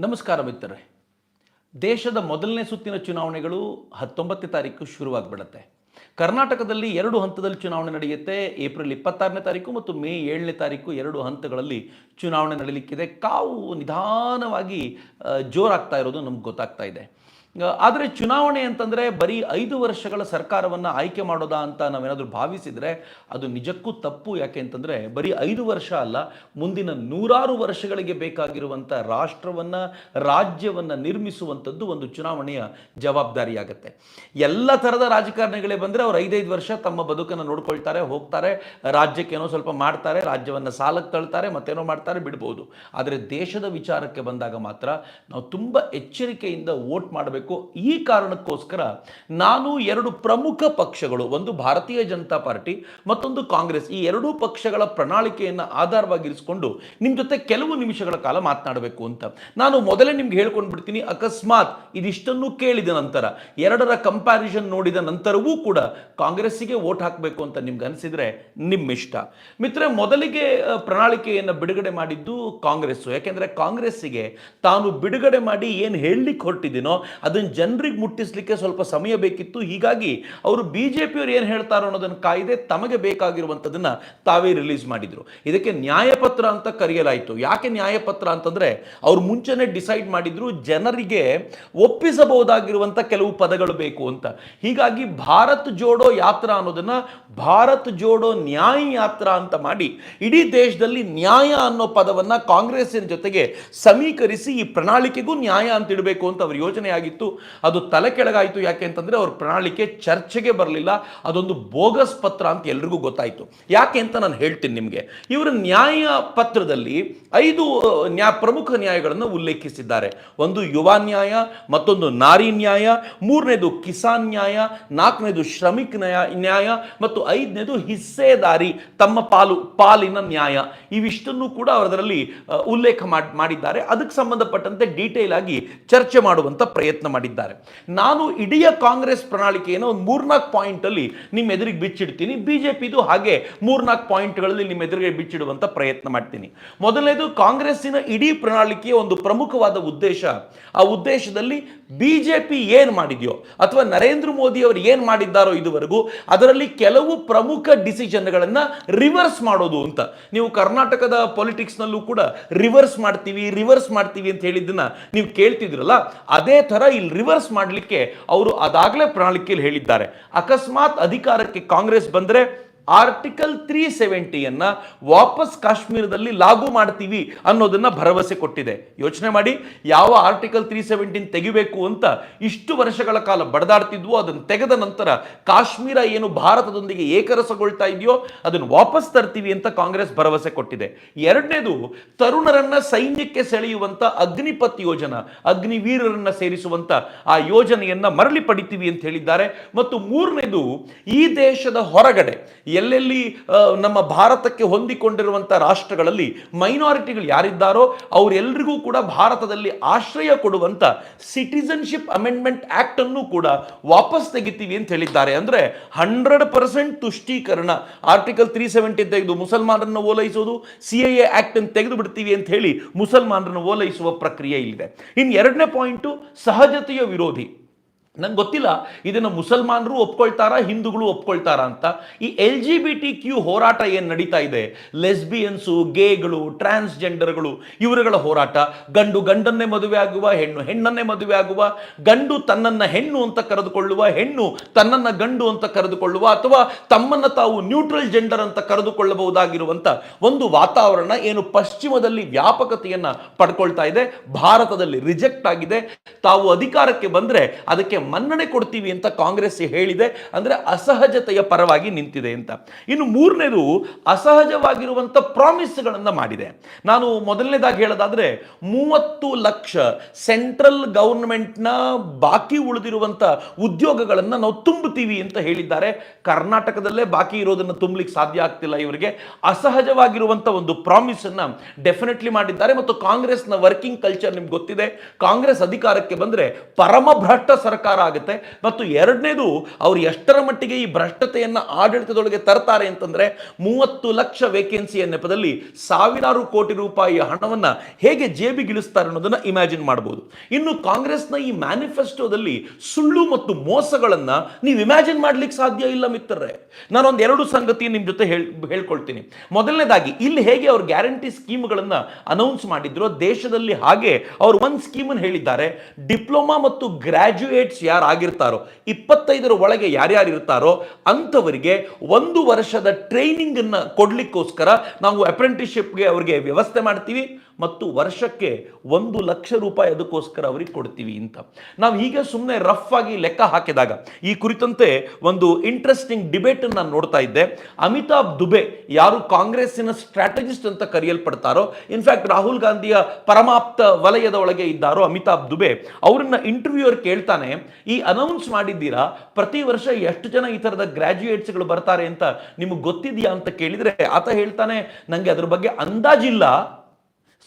ನಮಸ್ಕಾರ ಮಿತ್ರರೇ. ದೇಶದ ಮೊದಲನೇ ಸುತ್ತಿನ ಚುನಾವಣೆಗಳು ಹತ್ತೊಂಬತ್ತನೇ ತಾರೀಕು ಶುರುವಾಗಿಬಿಡುತ್ತೆ. ಕರ್ನಾಟಕದಲ್ಲಿ ಎರಡು ಹಂತದಲ್ಲಿ ಚುನಾವಣೆ ನಡೆಯುತ್ತೆ. ಏಪ್ರಿಲ್ ಇಪ್ಪತ್ತಾರನೇ ತಾರೀಕು ಮತ್ತು ಮೇ ಏಳನೇ ತಾರೀಕು ಎರಡು ಹಂತಗಳಲ್ಲಿ ಚುನಾವಣೆ ನಡೀಲಿಕ್ಕಿದೆ. ಕಾವು ನಿಧಾನವಾಗಿ ಜೋರಾಗ್ತಾ ಇರೋದು ನಮ್ಗೆ ಗೊತ್ತಾಗ್ತಾ ಇದೆ. ಆದರೆ ಚುನಾವಣೆ ಅಂತಂದರೆ ಬರೀ ಐದು ವರ್ಷಗಳ ಸರ್ಕಾರವನ್ನು ಆಯ್ಕೆ ಮಾಡೋದಾ ಅಂತ ನಾವೇನಾದರೂ ಭಾವಿಸಿದರೆ ಅದು ನಿಜಕ್ಕೂ ತಪ್ಪು. ಯಾಕೆ ಅಂತಂದರೆ ಬರೀ ಐದು ವರ್ಷ ಅಲ್ಲ, ಮುಂದಿನ ನೂರಾರು ವರ್ಷಗಳಿಗೆ ಬೇಕಾಗಿರುವಂಥ ರಾಷ್ಟ್ರವನ್ನು, ರಾಜ್ಯವನ್ನು ನಿರ್ಮಿಸುವಂಥದ್ದು ಒಂದು ಚುನಾವಣೆಯ ಜವಾಬ್ದಾರಿಯಾಗತ್ತೆ. ಎಲ್ಲ ಥರದ ರಾಜಕಾರಣಿಗಳೇ ಬಂದರೆ ಅವ್ರು ಐದೈದು ವರ್ಷ ತಮ್ಮ ಬದುಕನ್ನು ನೋಡ್ಕೊಳ್ತಾರೆ, ಹೋಗ್ತಾರೆ, ರಾಜ್ಯಕ್ಕೆ ಏನೋ ಸ್ವಲ್ಪ ಮಾಡ್ತಾರೆ, ರಾಜ್ಯವನ್ನು ಸಾಲಕ್ಕೆ ತಳ್ತಾರೆ, ಮತ್ತೇನೋ ಮಾಡ್ತಾರೆ, ಬಿಡ್ಬೋದು. ಆದರೆ ದೇಶದ ವಿಚಾರಕ್ಕೆ ಬಂದಾಗ ಮಾತ್ರ ನಾವು ತುಂಬ ಎಚ್ಚರಿಕೆಯಿಂದ ವೋಟ್ ಮಾಡಬೇಕು ಈ ಕಾರಣಕ್ಕೋಸ್ಕರ ನಾನು ಎರಡು ಪ್ರಮುಖ ಪಕ್ಷಗಳು, ಒಂದು ಭಾರತೀಯ ಜನತಾ ಪಾರ್ಟಿ, ಮತ್ತೊಂದು ಕಾಂಗ್ರೆಸ್, ಈ ಎರಡೂ ಪಕ್ಷಗಳ ಪ್ರಣಾಳಿಕೆಯನ್ನು ಆಧಾರವಾಗಿರಿಸಿಕೊಂಡು ನಿಮ್ಮ ಜೊತೆ ಕೆಲವು ನಿಮಿಷಗಳ ಕಾಲ ಮಾತನಾಡಬೇಕು ಅಂತ. ನಾನು ಮೊದಲೇ ನಿಮ್ಗೆ ಹೇಳ್ಕೊಂಡು ಬಿಡ್ತೀನಿ ಅಕಸ್ಮಾತ್ ಇದಿಷ್ಟನ್ನು ಕೇಳಿದ ನಂತರ, ಎರಡರ ಕಂಪ್ಯಾರಿಸನ್ ನೋಡಿದ ನಂತರವೂ ಕೂಡ ಕಾಂಗ್ರೆಸ್ಸಿಗೆ ವೋಟ್ ಹಾಕಬೇಕು ಅಂತ ನಿಮ್ಗೆ ಅನಿಸಿದ್ರೆ ನಿಮ್ಮಿಷ್ಟ. ಮಿತ್ರ ಮೊದಲಿಗೆ ಪ್ರಣಾಳಿಕೆಯನ್ನು ಬಿಡುಗಡೆ ಮಾಡಿದ್ದು ಕಾಂಗ್ರೆಸ್ಸು. ಯಾಕೆಂದ್ರೆ ಕಾಂಗ್ರೆಸ್ಸಿಗೆ ತಾನು ಬಿಡುಗಡೆ ಮಾಡಿ ಏನು ಹೇಳಲಿಕ್ಕೆ ಹೊರಟಿದ್ದೀನೋ ಅದನ್ನು ಜನರಿಗೆ ಮುಟ್ಟಿಸ್ಲಿಕ್ಕೆ ಸ್ವಲ್ಪ ಸಮಯ ಬೇಕಿತ್ತು. ಹೀಗಾಗಿ ಅವರು ಬಿ ಜೆ ಪಿಯವರು ಏನು ಹೇಳ್ತಾರೋ ಅನ್ನೋದನ್ನು ಕಾಯ್ದೆ ತಮಗೆ ಬೇಕಾಗಿರುವಂಥದ್ದನ್ನು ತಾವೇ ರಿಲೀಸ್ ಮಾಡಿದರು. ಇದಕ್ಕೆ ನ್ಯಾಯಪತ್ರ ಅಂತ ಕರೆಯಲಾಯಿತು. ಯಾಕೆ ನ್ಯಾಯಪತ್ರ ಅಂತಂದರೆ ಅವ್ರು ಮುಂಚೆನೇ ಡಿಸೈಡ್ ಮಾಡಿದ್ರು ಜನರಿಗೆ ಒಪ್ಪಿಸಬಹುದಾಗಿರುವಂಥ ಕೆಲವು ಪದಗಳು ಬೇಕು ಅಂತ. ಹೀಗಾಗಿ ಭಾರತ್ ಜೋಡೋ ಯಾತ್ರಾ ಅನ್ನೋದನ್ನ ಭಾರತ್ ಜೋಡೋ ನ್ಯಾಯ ಯಾತ್ರಾ ಅಂತ ಮಾಡಿ ಇಡೀ ದೇಶದಲ್ಲಿ ನ್ಯಾಯ ಅನ್ನೋ ಪದವನ್ನ ಕಾಂಗ್ರೆಸ್ಸಿನ ಜೊತೆಗೆ ಸಮೀಕರಿಸಿ ಈ ಪ್ರಣಾಳಿಕೆಗೂ ನ್ಯಾಯ ಅಂತ ಇಡಬೇಕು ಅಂತ ಅವರ ಯೋಜನೆ ಆಗಿತ್ತು ಅದು ತಲೆ ಕೆಳಗಾಯಿತು ಯಾಕೆ ಅಂತಂದ್ರೆ ಅವ್ರ ಪ್ರಣಾಳಿಕೆ ಚರ್ಚೆಗೆ ಬರಲಿಲ್ಲ. ಅದೊಂದು ಬೋಗಸ್ ಪತ್ರ ಅಂತ ಎಲ್ರಿಗೂ ಗೊತ್ತಾಯಿತು. ಯಾಕೆ ಅಂತ ನಾನು ಹೇಳ್ತೀನಿ ನಿಮಗೆ. ಇವರು ನ್ಯಾಯ ಪತ್ರದಲ್ಲಿ ಐದು ನ್ಯಾ, ಪ್ರಮುಖ ನ್ಯಾಯಗಳನ್ನು ಉಲ್ಲೇಖಿಸಿದ್ದಾರೆ. ಒಂದು ಯುವ ನ್ಯಾಯ, ಮತ್ತೊಂದು ನಾರಿ ನ್ಯಾಯ, ಮೂರನೇದು ಕಿಸಾನ್ ನ್ಯಾಯ, ನಾಲ್ಕನೇದು ಶ್ರಮಿಕ್ ನ್ಯಾಯ ನ್ಯಾಯ, ಮತ್ತು ಐದನೇದು ಹಿಸ್ಸೆದಾರಿ, ತಮ್ಮ ಪಾಲು, ಪಾಲಿನ ನ್ಯಾಯ. ಇವಿಷ್ಟನ್ನು ಕೂಡ ಅವರದರಲ್ಲಿ ಉಲ್ಲೇಖ ಮಾಡ್- ಮಾಡಿದ್ದಾರೆ. ಅದಕ್ಕೆ ಸಂಬಂಧಪಟ್ಟಂತೆ ಡೀಟೇಲ್ ಆಗಿ ಚರ್ಚೆ ಮಾಡುವಂತ ಪ್ರಯತ್ನ ಮಾಡಿದ್ದಾರೆ. ನಾನು ಇಡೀ ಕಾಂಗ್ರೆಸ್ ಪ್ರಣಾಳಿಕೆಯನ್ನು ಒಂದು ಮೂರ್ನಾಲ್ಕು ಪಾಯಿಂಟ್ ಅಲ್ಲಿ ನಿಮ್ಮ ಎದುರಿಗೆ ಬಿಚ್ಚಿಡ್ತೀನಿ. ಬಿಜೆಪಿದು ಹಾಗೆ ಮೂರ್ನಾಲ್ಕು ಪಾಯಿಂಟ್ಗಳಲ್ಲಿ ನಿಮ್ಮ ಎದುರಿಗೆ ಬಿಚ್ಚಿಡುವಂತ ಪ್ರಯತ್ನ ಮಾಡ್ತೀನಿ. ಮೊದಲನೇದು, ಕಾಂಗ್ರೆಸ್ಸಿನ ಇಡೀ ಪ್ರಣಾಳಿಕೆಯ ಒಂದು ಪ್ರಮುಖವಾದ ಉದ್ದೇಶ, ಆ ಉದ್ದೇಶದಲ್ಲಿ ಬಿಜೆಪಿ ಏನು ಮಾಡಿದೆಯೋ ಅಥವಾ ನರೇಂದ್ರ ಮೋದಿ ಅವರು ಏನು ಮಾಡಿದ್ದಾರೋ ಇದುವರೆಗೂ ಅದರಲ್ಲಿ ಕೆಲವು ಪ್ರಮುಖ ಡಿಸಿಷನ್ಗಳನ್ನು ರಿವರ್ಸ್ ಮಾಡೋದು ಅಂತ. ನೀವು ಕರ್ನಾಟಕದ ಪೊಲಿಟಿಕ್ಸ್ನಲ್ಲೂ ಕೂಡ ರಿವರ್ಸ್ ಮಾಡ್ತೀವಿ ರಿವರ್ಸ್ ಮಾಡ್ತೀವಿ ಅಂತ ಹೇಳಿದ್ದನ್ನ ನೀವು ಕೇಳ್ತಿದ್ರಲ್ಲ, ಅದೇ ಥರ ಇಲ್ಲಿ ರಿವರ್ಸ್ ಮಾಡಲಿಕ್ಕೆ ಅವರು ಅದಾಗಲೇ ಪ್ರಣಾಳಿಕೆಯಲ್ಲಿ ಹೇಳಿದ್ದಾರೆ. ಅಕಸ್ಮಾತ್ ಅಧಿಕಾರಕ್ಕೆ ಕಾಂಗ್ರೆಸ್ ಬಂದರೆ ಆರ್ಟಿಕಲ್ ತ್ರೀ ಸೆವೆಂಟಿಯನ್ನ ವಾಪಸ್ ಕಾಶ್ಮೀರದಲ್ಲಿ ಲಾಗು ಮಾಡ್ತೀವಿ ಅನ್ನೋದನ್ನ ಭರವಸೆ ಕೊಟ್ಟಿದೆ. ಯೋಚನೆ ಮಾಡಿ, ಯಾವ ಆರ್ಟಿಕಲ್ ತ್ರೀ ಸೆವೆಂಟೀನ್ ತೆಗಿಬೇಕು ಅಂತ ಇಷ್ಟು ವರ್ಷಗಳ ಕಾಲ ಬಡದಾಡ್ತಿದ್ವು, ಅದನ್ನು ತೆಗೆದ ನಂತರ ಕಾಶ್ಮೀರ ಏನು ಭಾರತದೊಂದಿಗೆ ಏಕರಸಗೊಳ್ತಾ ಇದೆಯೋ ಅದನ್ನು ವಾಪಸ್ ತರ್ತೀವಿ ಅಂತ ಕಾಂಗ್ರೆಸ್ ಭರವಸೆ ಕೊಟ್ಟಿದೆ. ಎರಡನೇದು, ತರುಣರನ್ನ ಸೈನ್ಯಕ್ಕೆ ಸೆಳೆಯುವಂತ ಅಗ್ನಿಪತ್ ಯೋಜನಾ, ಅಗ್ನಿವೀರರನ್ನ ಸೇರಿಸುವಂತ ಆ ಯೋಜನೆಯನ್ನ ಮರಳಿ ಪಡಿತೀವಿ ಅಂತ ಹೇಳಿದ್ದಾರೆ. ಮತ್ತು ಮೂರನೇದು, ಈ ದೇಶದ ಹೊರಗಡೆ ಎಲ್ಲೆಲ್ಲಿ ನಮ್ಮ ಭಾರತಕ್ಕೆ ಹೊಂದಿಕೊಂಡಿರುವಂಥ ರಾಷ್ಟ್ರಗಳಲ್ಲಿ ಮೈನಾರಿಟಿಗಳು ಯಾರಿದ್ದಾರೋ ಅವರೆಲ್ಲರಿಗೂ ಕೂಡ ಭಾರತದಲ್ಲಿ ಆಶ್ರಯ ಕೊಡುವಂಥ ಸಿಟಿಸನ್ಶಿಪ್ ಅಮೆಂಡ್ಮೆಂಟ್ ಆ್ಯಕ್ಟನ್ನು ಕೂಡ ವಾಪಸ್ ತೆಗಿತೀವಿ ಅಂತ ಹೇಳಿದ್ದಾರೆ. ಅಂದರೆ ಹಂಡ್ರೆಡ್ ಪರ್ಸೆಂಟ್ ತುಷ್ಟೀಕರಣ. ಆರ್ಟಿಕಲ್ ತ್ರೀ ಸೆವೆಂಟಿ ತೆಗೆದು ಮುಸಲ್ಮಾನರನ್ನು ಓಲೈಸೋದು ಸಿ ಎ ಆಕ್ಟ್ ಅನ್ನು ತೆಗೆದು ಬಿಡ್ತೀವಿ ಅಂತ ಹೇಳಿ ಮುಸಲ್ಮಾನರನ್ನು ಓಲೈಸುವ ಪ್ರಕ್ರಿಯೆ ಇಲ್ಲಿದೆ. ಇನ್ನು ಎರಡನೇ ಪಾಯಿಂಟು ಸಹಜತೆಯ ವಿರೋಧಿ. ನಂಗೆ ಗೊತ್ತಿಲ್ಲ. ಇದನ್ನು ಮುಸಲ್ಮಾನರು ಒಪ್ಕೊಳ್ತಾರಾ, ಹಿಂದೂಗಳು ಒಪ್ಕೊಳ್ತಾರಾ ಅಂತ. ಈ L G B T Q ಹೋರಾಟ ಏನು ನಡೀತಾ ಇದೆ? ಲೆಸ್ಬಿಯನ್ಸು ಗೇಗಳು ಟ್ರಾನ್ಸ್ಜೆಂಡರ್ಗಳು ಇವರುಗಳ ಹೋರಾಟ. ಗಂಡು ಗಂಡನ್ನೇ ಮದುವೆ ಆಗುವ, ಹೆಣ್ಣು ಹೆಣ್ಣನ್ನೇ ಮದುವೆ ಆಗುವ, ಗಂಡು ತನ್ನನ್ನು ಹೆಣ್ಣು ಅಂತ ಕರೆದುಕೊಳ್ಳುವ, ಹೆಣ್ಣು ತನ್ನನ್ನು ಗಂಡು ಅಂತ ಕರೆದುಕೊಳ್ಳುವ ಅಥವಾ ತಮ್ಮನ್ನು ತಾವು ನ್ಯೂಟ್ರಲ್ ಜೆಂಡರ್ ಅಂತ ಕರೆದುಕೊಳ್ಳಬಹುದಾಗಿರುವಂಥ ಒಂದು ವಾತಾವರಣ ಏನು ಪಶ್ಚಿಮದಲ್ಲಿ ವ್ಯಾಪಕತೆಯನ್ನು ಪಡ್ಕೊಳ್ತಾ ಇದೆ, ಭಾರತದಲ್ಲಿ ರಿಜೆಕ್ಟ್ ಆಗಿದೆ. ತಾವು ಅಧಿಕಾರಕ್ಕೆ ಬಂದರೆ ಅದಕ್ಕೆ ಮನ್ನಣೆ ಕೊಡ್ತೀವಿ ಅಂತ ಕಾಂಗ್ರೆಸ್ ಹೇಳಿದೆ ಅಂದ್ರೆ ಅಸಹಜತೆಯ ಪರವಾಗಿ ನಿಂತಿದೆ ಅಂತ. ಇನ್ನು ಮೂರನೇದು ಅಸಹಜವಾಗಿರುವಂಥ ಪ್ರಾಮಿಸ್ಗಳನ್ನು ಮಾಡಿದೆ. ನಾನು ಮೊದಲನೇದಾಗಿ ಹೇಳೋದಾದ್ರೆ ಮೂವತ್ತು ಲಕ್ಷ ಸೆಂಟ್ರಲ್ ಗೌರ್ಮೆಂಟ್ನ ಬಾಕಿ ಉಳಿದಿರುವಂಥ ಉದ್ಯೋಗಗಳನ್ನು ನಾವು ತುಂಬುತ್ತೀವಿ ಅಂತ ಹೇಳಿದ್ದಾರೆ. ಕರ್ನಾಟಕದಲ್ಲೇ ಬಾಕಿ ಇರೋದನ್ನು ತುಂಬಲಿಕ್ಕೆ ಸಾಧ್ಯ ಆಗ್ತಿಲ್ಲ ಇವರಿಗೆ. ಅಸಹಜವಾಗಿರುವಂಥ ಒಂದು ಪ್ರಾಮಿಸ್ ಅನ್ನ ಡೆಫಿನೆಟ್ಲಿ ಮಾಡಿದ್ದಾರೆ ಮತ್ತು ಕಾಂಗ್ರೆಸ್ನ ವರ್ಕಿಂಗ್ ಕಲ್ಚರ್ ನಿಮ್ಗೆ ಗೊತ್ತಿದೆ. ಕಾಂಗ್ರೆಸ್ ಅಧಿಕಾರಕ್ಕೆ ಬಂದ್ರೆ ಪರಮಭ್ರಷ್ಟ ಸರ್ಕಾರ ಪ್ರಕಾರ ಆಗುತ್ತೆ. ಮತ್ತು ಎರಡನೇದು ಅವರು ಎಷ್ಟರ ಮಟ್ಟಿಗೆ ಈ ಭ್ರಷ್ಟತೆಯನ್ನು ಆಡಳಿತದೊಳಗೆ ತರ್ತಾರೆ ಅಂತಂದ್ರೆ ಮೂವತ್ತು ಲಕ್ಷ ವೇಕೆನ್ಸಿಯ ನೆಪದಲ್ಲಿ ಸಾವಿರಾರು ಕೋಟಿ ರೂಪಾಯಿಯ ಹಣವನ್ನ ಹೇಗೆ ಜೇಬಿಗಿಳಿಸ್ತಾರೆ ಅನ್ನೋದನ್ನ ಇಮ್ಯಾಜಿನ್ ಮಾಡಬಹುದು ಇನ್ನು ಕಾಂಗ್ರೆಸ್ನ ಈ ಮ್ಯಾನಿಫೆಸ್ಟೋದಲ್ಲಿ ಸುಳ್ಳು ಮತ್ತು ಮೋಸಗಳನ್ನು ನೀವು ಇಮ್ಯಾಜಿನ್ ಮಾಡ್ಲಿಕ್ಕೆ ಸಾಧ್ಯ ಇಲ್ಲ ಮಿತ್ರರೇ. ನಾನೊಂದು ಎರಡು ಸಂಗತಿ ನಿಮ್ಮ ಜೊತೆ ಹೇಳ್, ಹೇಳ್ಕೊಳ್ತೀನಿ. ಮೊದಲನೇದಾಗಿ, ಇಲ್ಲಿ ಹೇಗೆ ಅವರು ಗ್ಯಾರಂಟಿ ಸ್ಕೀಮ್ಗಳನ್ನು ಅನೌನ್ಸ್ ಮಾಡಿದ್ರು, ದೇಶದಲ್ಲಿ ಹಾಗೆ ಅವರು ಒಂದು ಸ್ಕೀಮನ್ನು ಹೇಳಿದ್ದಾರೆ. ಡಿಪ್ಲೊಮಾ ಮತ್ತು ಗ್ರಾಜ್ಯುಯೇಟ್ಸ್ ಯಾರು ಆಗಿರ್ತಾರೋ ಇಪ್ಪತ್ತೈದರ ಒಳಗೆ ಯಾರ್ಯಾರು ಇರ್ತಾರೋ ಅಂಥವರಿಗೆ ಒಂದು ವರ್ಷದ ಟ್ರೈನಿಂಗ್ ಕೊಡಲಿಕ್ಕೋಸ್ಕರ ಕೊಡ್ಲಿಕ್ಕೋಸ್ಕರ ನಾವು ಅಪ್ರೆಂಟಿಸ್ಶಿಪ್ಗೆ ಅವರಿಗೆ ವ್ಯವಸ್ಥೆ ಮಾಡ್ತೀವಿ. ಮತ್ತು ವರ್ಷಕ್ಕೆ ಒಂದು ಲಕ್ಷ ರೂಪಾಯಿ ಅದಕ್ಕೋಸ್ಕರ ಅವರಿಗೆ ಕೊಡ್ತೀವಿ ಅಂತ. ನಾವು ಹೀಗೆ ಸುಮ್ಮನೆ ರಫ್ ಆಗಿ ಲೆಕ್ಕ ಹಾಕಿದಾಗ ಈ ಕುರಿತಂತೆ ಒಂದು ಇಂಟ್ರೆಸ್ಟಿಂಗ್ ಡಿಬೇಟ್ ನಾನು ನೋಡ್ತಾ ಇದ್ದೆ. ಅಮಿತಾಬ್ ದುಬೆ ಯಾರು ಕಾಂಗ್ರೆಸ್ಸಿನ ಸ್ಟ್ರಾಟಜಿಸ್ಟ್ ಅಂತ ಕರೆಯಲ್ಪಡ್ತಾರೋ ಇನ್ಫ್ಯಾಕ್ಟ್ ರಾಹುಲ್ ಗಾಂಧಿಯ ಪರಮಾಪ್ತ ವಲಯದ ಒಳಗೆ ಇದ್ದಾರೋ ಅಮಿತಾಬ್ ದುಬೆ, ಅವ್ರನ್ನ ಇಂಟರ್ವ್ಯೂ ಅವ್ರು ಕೇಳ್ತಾನೆ, ಈ ಅನೌನ್ಸ್ ಮಾಡಿದ್ದೀರಾ? ಪ್ರತಿ ವರ್ಷ ಎಷ್ಟು ಜನ ಈ ಥರದ ಗ್ರಾಜ್ಯುಯೇಟ್ಸ್ಗಳು ಬರ್ತಾರೆ ಅಂತ ನಿಮಗೆ ಗೊತ್ತಿದೆಯಾ? ಅಂತ ಕೇಳಿದರೆ ಆತ ಹೇಳ್ತಾನೆ ನನಗೆ ಅದ್ರ ಬಗ್ಗೆ ಅಂದಾಜಿಲ್ಲ.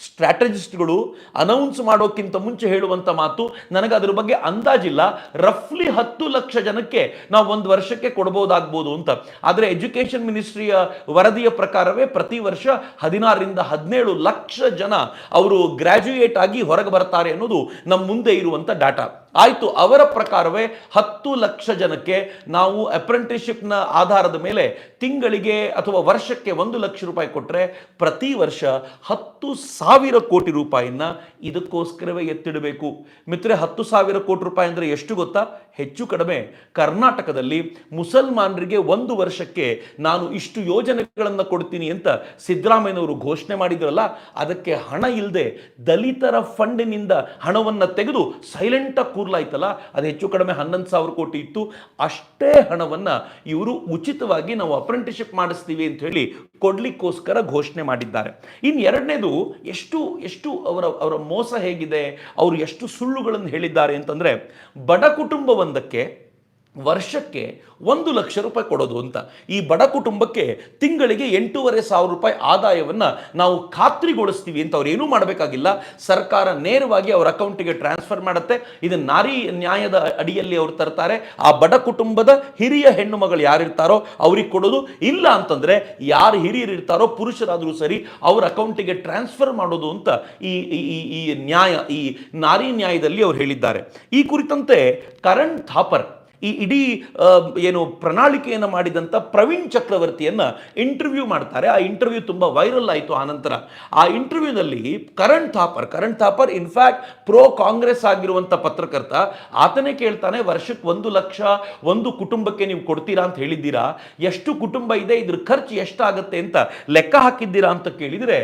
ಸ್ಟ್ರಾಟಜಿಸ್ಟ್ಗಳು ಅನೌನ್ಸ್ ಮಾಡೋಕ್ಕಿಂತ ಮುಂಚೆ ಹೇಳುವಂಥ ಮಾತು, ನನಗೆ ಅದ್ರ ಬಗ್ಗೆ ಅಂದಾಜಿಲ್ಲ. ರಫ್ಲಿ ಹತ್ತು ಲಕ್ಷ ಜನಕ್ಕೆ ನಾವು ಒಂದು ವರ್ಷಕ್ಕೆ ಕೊಡ್ಬೋದಾಗ್ಬೋದು ಅಂತ. ಆದರೆ ಎಜುಕೇಷನ್ ಮಿನಿಸ್ಟ್ರಿಯ ವರದಿಯ ಪ್ರಕಾರವೇ ಪ್ರತಿ ವರ್ಷ ಹದಿನಾರರಿಂದ ಹದಿನೇಳು ಲಕ್ಷ ಜನ ಅವರು ಗ್ರ್ಯಾಜುಯೇಟ್ ಆಗಿ ಹೊರಗೆ ಬರ್ತಾರೆ ಅನ್ನೋದು ನಮ್ಮ ಮುಂದೆ ಇರುವಂಥ ಡಾಟಾ ಆಯಿತು, ಅವರ ಪ್ರಕಾರವೇ ಹತ್ತು ಲಕ್ಷ ಜನಕ್ಕೆ ನಾವು ಅಪ್ರೆಂಟಿಸ್ಶಿಪ್ನ ಆಧಾರದ ಮೇಲೆ ತಿಂಗಳಿಗೆ ಅಥವಾ ವರ್ಷಕ್ಕೆ ಒಂದು ಲಕ್ಷ ರೂಪಾಯಿ ಕೊಟ್ಟರೆ ಪ್ರತಿ ವರ್ಷ ಹತ್ತು ಸಾವಿರ ಕೋಟಿ ರೂಪಾಯಿನ ಇದಕ್ಕೋಸ್ಕರವೇ ಎತ್ತಿಡಬೇಕು. ಮಿತ್ರೆ ಹತ್ತು ಸಾವಿರ ಕೋಟಿ ರೂಪಾಯಿ ಅಂದರೆ ಎಷ್ಟು ಗೊತ್ತಾ? ಹೆಚ್ಚು ಕಡಿಮೆ. ಕರ್ನಾಟಕದಲ್ಲಿ ಮುಸಲ್ಮಾನರಿಗೆ ಒಂದು ವರ್ಷಕ್ಕೆ ನಾನು ಇಷ್ಟು ಯೋಜನೆಗಳನ್ನು ಕೊಡ್ತೀನಿ ಅಂತ ಸಿದ್ದರಾಮಯ್ಯನವರು ಘೋಷಣೆ ಮಾಡಿದ್ರಲ್ಲ, ಅದಕ್ಕೆ ಹಣ ಇಲ್ಲದೆ ದಲಿತರ ಫಂಡಿನಿಂದ ಹಣವನ್ನು ತೆಗೆದು ಸೈಲೆಂಟಾಗಿ ಕೂರ್ಲಾಯ್ತಲ್ಲ ಅದು ಹೆಚ್ಚು ಕಡಿಮೆ ಹನ್ನೊಂದು ಸಾವಿರ ಕೋಟಿ ಇತ್ತು. ಅಷ್ಟೇ ಹಣವನ್ನು ಇವರು ಉಚಿತವಾಗಿ ನಾವು ಅಪ್ರೆಂಟಿಶಿಪ್ ಮಾಡಿಸ್ತೀವಿ ಅಂತ ಹೇಳಿ ಕೊಡ್ಲಿಕ್ಕೋಸ್ಕರ ಘೋಷಣೆ ಮಾಡಿದ್ದಾರೆ. ಇನ್ನು ಎರಡನೇದು, ಎಷ್ಟು ಎಷ್ಟು ಅವರ ಅವರ ಮೋಸ ಹೇಗಿದೆ? ಅವರು ಎಷ್ಟು ಸುಳ್ಳುಗಳನ್ನು ಹೇಳಿದ್ದಾರೆ ಅಂತಂದರೆ, ಬಡ ಕುಟುಂಬವೊಂದಕ್ಕೆ ವರ್ಷಕ್ಕೆ ಒಂದು ಲಕ್ಷ ರೂಪಾಯಿ ಕೊಡೋದು ಅಂತ. ಈ ಬಡ ಕುಟುಂಬಕ್ಕೆ ತಿಂಗಳಿಗೆ ಎಂಟೂವರೆ ಸಾವಿರ ರೂಪಾಯಿ ಆದಾಯವನ್ನು ನಾವು ಖಾತ್ರಿಗೊಳಿಸ್ತೀವಿ ಅಂತ ಅವ್ರು ಏನೂ ಮಾಡಬೇಕಾಗಿಲ್ಲ. ಸರ್ಕಾರ ನೇರವಾಗಿ ಅವ್ರ ಅಕೌಂಟಿಗೆ ಟ್ರಾನ್ಸ್ಫರ್ ಮಾಡುತ್ತೆ. ಇದು ನಾರಿ ನ್ಯಾಯದ ಅಡಿಯಲ್ಲಿ ಅವ್ರು ತರ್ತಾರೆ. ಆ ಬಡ ಕುಟುಂಬದ ಹಿರಿಯ ಹೆಣ್ಣು ಮಗಳು ಯಾರಿರ್ತಾರೋ ಅವ್ರಿಗೆ ಕೊಡೋದು. ಇಲ್ಲ ಅಂತಂದರೆ ಯಾರು ಹಿರಿಯರು ಇರ್ತಾರೋ ಪುರುಷರಾದರೂ ಸರಿ ಅವ್ರ ಅಕೌಂಟಿಗೆ ಟ್ರಾನ್ಸ್ಫರ್ ಮಾಡೋದು ಅಂತ ಈ- ಈ ನ್ಯಾಯ, ಈ ನಾರಿ ನ್ಯಾಯದಲ್ಲಿ ಅವ್ರು ಹೇಳಿದ್ದಾರೆ. ಈ ಕುರಿತಂತೆ ಕರಣ್ ಥಾಪರ್ ಈ ಇಡೀ ಏನು ಪ್ರಣಾಳಿಕೆಯನ್ನು ಮಾಡಿದಂಥ ಪ್ರವೀಣ್ ಚಕ್ರವರ್ತಿಯನ್ನು ಇಂಟರ್ವ್ಯೂ ಮಾಡ್ತಾರೆ. ಆ ಇಂಟರ್ವ್ಯೂ ತುಂಬ ವೈರಲ್ ಆಯಿತು ಆನಂತರ ಆ ಇಂಟರ್ವ್ಯೂನಲ್ಲಿ Karan Thapar Karan Thapar in fact pro Congress ಆಗಿರುವಂಥ ಪತ್ರಕರ್ತ, ಆತನೇ ಕೇಳ್ತಾನೆ ವರ್ಷಕ್ಕೆ ಒಂದು ಲಕ್ಷ ಒಂದು ಕುಟುಂಬಕ್ಕೆ ನೀವು ಕೊಡ್ತೀರಾ ಅಂತ ಹೇಳಿದ್ದೀರಾ? ಎಷ್ಟು ಕುಟುಂಬ ಇದೆ, ಇದ್ರ ಖರ್ಚು ಎಷ್ಟಾಗುತ್ತೆ ಅಂತ ಲೆಕ್ಕ ಹಾಕಿದ್ದೀರಾ ಅಂತ ಕೇಳಿದರೆ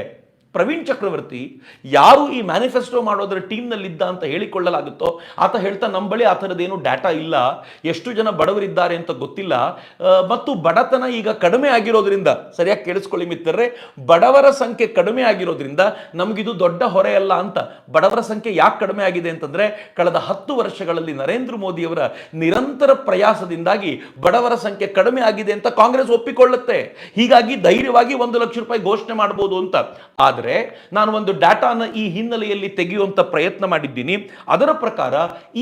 ಪ್ರವೀಣ್ ಚಕ್ರವರ್ತಿ ಯಾರು ಈ ಮ್ಯಾನಿಫೆಸ್ಟೋ ಮಾಡೋದ್ರ ಟೀಮ್ನಲ್ಲಿದ್ದ ಅಂತ ಹೇಳಿಕೊಳ್ಳಲಾಗುತ್ತೋ ಆತ ಹೇಳ್ತಾ ನಮ್ಮ ಬಳಿ ಆ ಥರದ್ದೇನು ಡಾಟಾ ಇಲ್ಲ, ಎಷ್ಟು ಜನ ಬಡವರಿದ್ದಾರೆ ಅಂತ ಗೊತ್ತಿಲ್ಲ. ಮತ್ತು ಬಡತನ ಈಗ ಕಡಿಮೆ ಆಗಿರೋದ್ರಿಂದ, ಸರಿಯಾಗಿ ಕೇಳಿಸ್ಕೊಳ್ಳಿ ಮಿತ್ರರೇ, ಬಡವರ ಸಂಖ್ಯೆ ಕಡಿಮೆ ಆಗಿರೋದ್ರಿಂದ ನಮಗಿದು ದೊಡ್ಡ ಹೊರೆ ಅಲ್ಲ ಅಂತ. ಬಡವರ ಸಂಖ್ಯೆ ಯಾಕೆ ಕಡಿಮೆ ಆಗಿದೆ ಅಂತಂದ್ರೆ, ಕಳೆದ ಹತ್ತು ವರ್ಷಗಳಲ್ಲಿ ನರೇಂದ್ರ ಮೋದಿಯವರ ನಿರಂತರ ಪ್ರಯಾಸದಿಂದಾಗಿ ಬಡವರ ಸಂಖ್ಯೆ ಕಡಿಮೆ ಆಗಿದೆ ಅಂತ ಕಾಂಗ್ರೆಸ್ ಒಪ್ಪಿಕೊಳ್ಳುತ್ತೆ. ಹೀಗಾಗಿ ಧೈರ್ಯವಾಗಿ ಒಂದು ಲಕ್ಷ ರೂಪಾಯಿ ಘೋಷಣೆ ಮಾಡಬಹುದು ಅಂತ. ಆದರೆ ನಾನು ಒಂದು ಡಾಟಾನ ಈ ಹಿನ್ನೆಲೆಯಲ್ಲಿ ತೆಗೆಯುವಂಥ ಪ್ರಯತ್ನ ಮಾಡಿದ್ದೀನಿ. ಅದರ ಪ್ರಕಾರ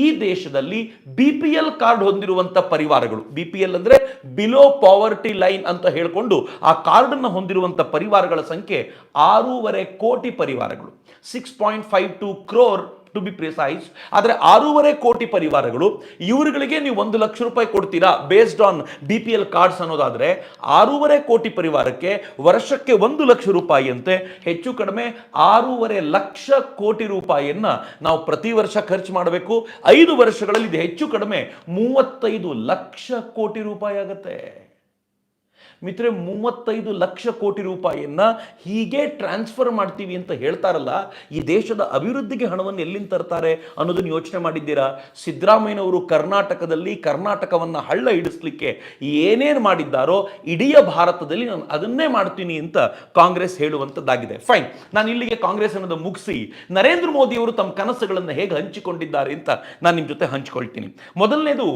ಈ ದೇಶದಲ್ಲಿ ಬಿ ಪಿ ಎಲ್ ಕಾರ್ಡ್ ಹೊಂದಿರುವಂತ ಪರಿವಾರಗಳು ಬಿ ಪಿ ಎಲ್ ಅಂದ್ರೆ ಬಿಲೋ ಪಾವರ್ಟಿ ಲೈನ್ ಅಂತ ಹೇಳಿಕೊಂಡು ಆ ಕಾರ್ಡನ್ನು ಹೊಂದಿರುವಂಥ ಪರಿವಾರಗಳ ಸಂಖ್ಯೆ ಆರೂವರೆ ಕೋಟಿ ಪರಿವಾರಗಳು. Six point five two crore to be precise ಆದರೆ ಆರೂವರೆ ಕೋಟಿ ಪರಿವಾರಗಳು, ಇವರುಗಳಿಗೆ ನೀವು ಒಂದು ಲಕ್ಷ ರೂಪಾಯಿ ಕೊಡ್ತೀರಾ based on B P L cards ಅನ್ನೋದಾದ್ರೆ, ಆರೂವರೆ ಕೋಟಿ ಪರಿವಾರಕ್ಕೆ ವರ್ಷಕ್ಕೆ ಒಂದು ಲಕ್ಷ ರೂಪಾಯಿಯಂತೆ ಹೆಚ್ಚು ಕಡಿಮೆ ಆರೂವರೆ ಲಕ್ಷ ಕೋಟಿ ರೂಪಾಯಿಯನ್ನು ನಾವು ಪ್ರತಿ ವರ್ಷ ಖರ್ಚು ಮಾಡಬೇಕು. ಐದು ವರ್ಷಗಳಲ್ಲಿ ಇದು ಹೆಚ್ಚು ಕಡಿಮೆ ಮೂವತ್ತೈದು ಲಕ್ಷ ಕೋಟಿ ರೂಪಾಯಿ ಆಗುತ್ತೆ. ಮಿತ್ರೆ ಮೂವತ್ತೈದು ಲಕ್ಷ ಕೋಟಿ ರೂಪಾಯಿಯನ್ನ ಹೀಗೆ ಟ್ರಾನ್ಸ್ಫರ್ ಮಾಡ್ತೀವಿ ಅಂತ ಹೇಳ್ತಾರಲ್ಲ, ಈ ದೇಶದ ಅಭಿವೃದ್ಧಿಗೆ ಹಣವನ್ನು ಎಲ್ಲಿಂದ ತರ್ತಾರೆ ಅನ್ನೋದನ್ನು ಯೋಚನೆ ಮಾಡಿದ್ದೀರಾ? ಸಿದ್ದರಾಮಯ್ಯನವರು ಕರ್ನಾಟಕದಲ್ಲಿ ಕರ್ನಾಟಕವನ್ನು ಹಳ್ಳ ಹಿಡಿಸ್ಲಿಕ್ಕೆ ಏನೇನು ಮಾಡಿದ್ದಾರೋ ಇಡೀ ಭಾರತದಲ್ಲಿ ನಾನು ಅದನ್ನೇ ಮಾಡ್ತೀನಿ ಅಂತ ಕಾಂಗ್ರೆಸ್ ಹೇಳುವಂಥದ್ದಾಗಿದೆ. ಫೈನ್ ನಾನು ಇಲ್ಲಿಗೆ ಕಾಂಗ್ರೆಸ್ ಅನ್ನೋದು ಮುಗಿಸಿ, ನರೇಂದ್ರ ಮೋದಿ ಅವರು ತಮ್ಮ ಕನಸುಗಳನ್ನು ಹೇಗೆ ಹಂಚಿಕೊಂಡಿದ್ದಾರೆ ಅಂತ ನಾನು ನಿಮ್ಮ ಜೊತೆ ಹಂಚಿಕೊಳ್ತೀನಿ. ಮೊದಲನೇದು,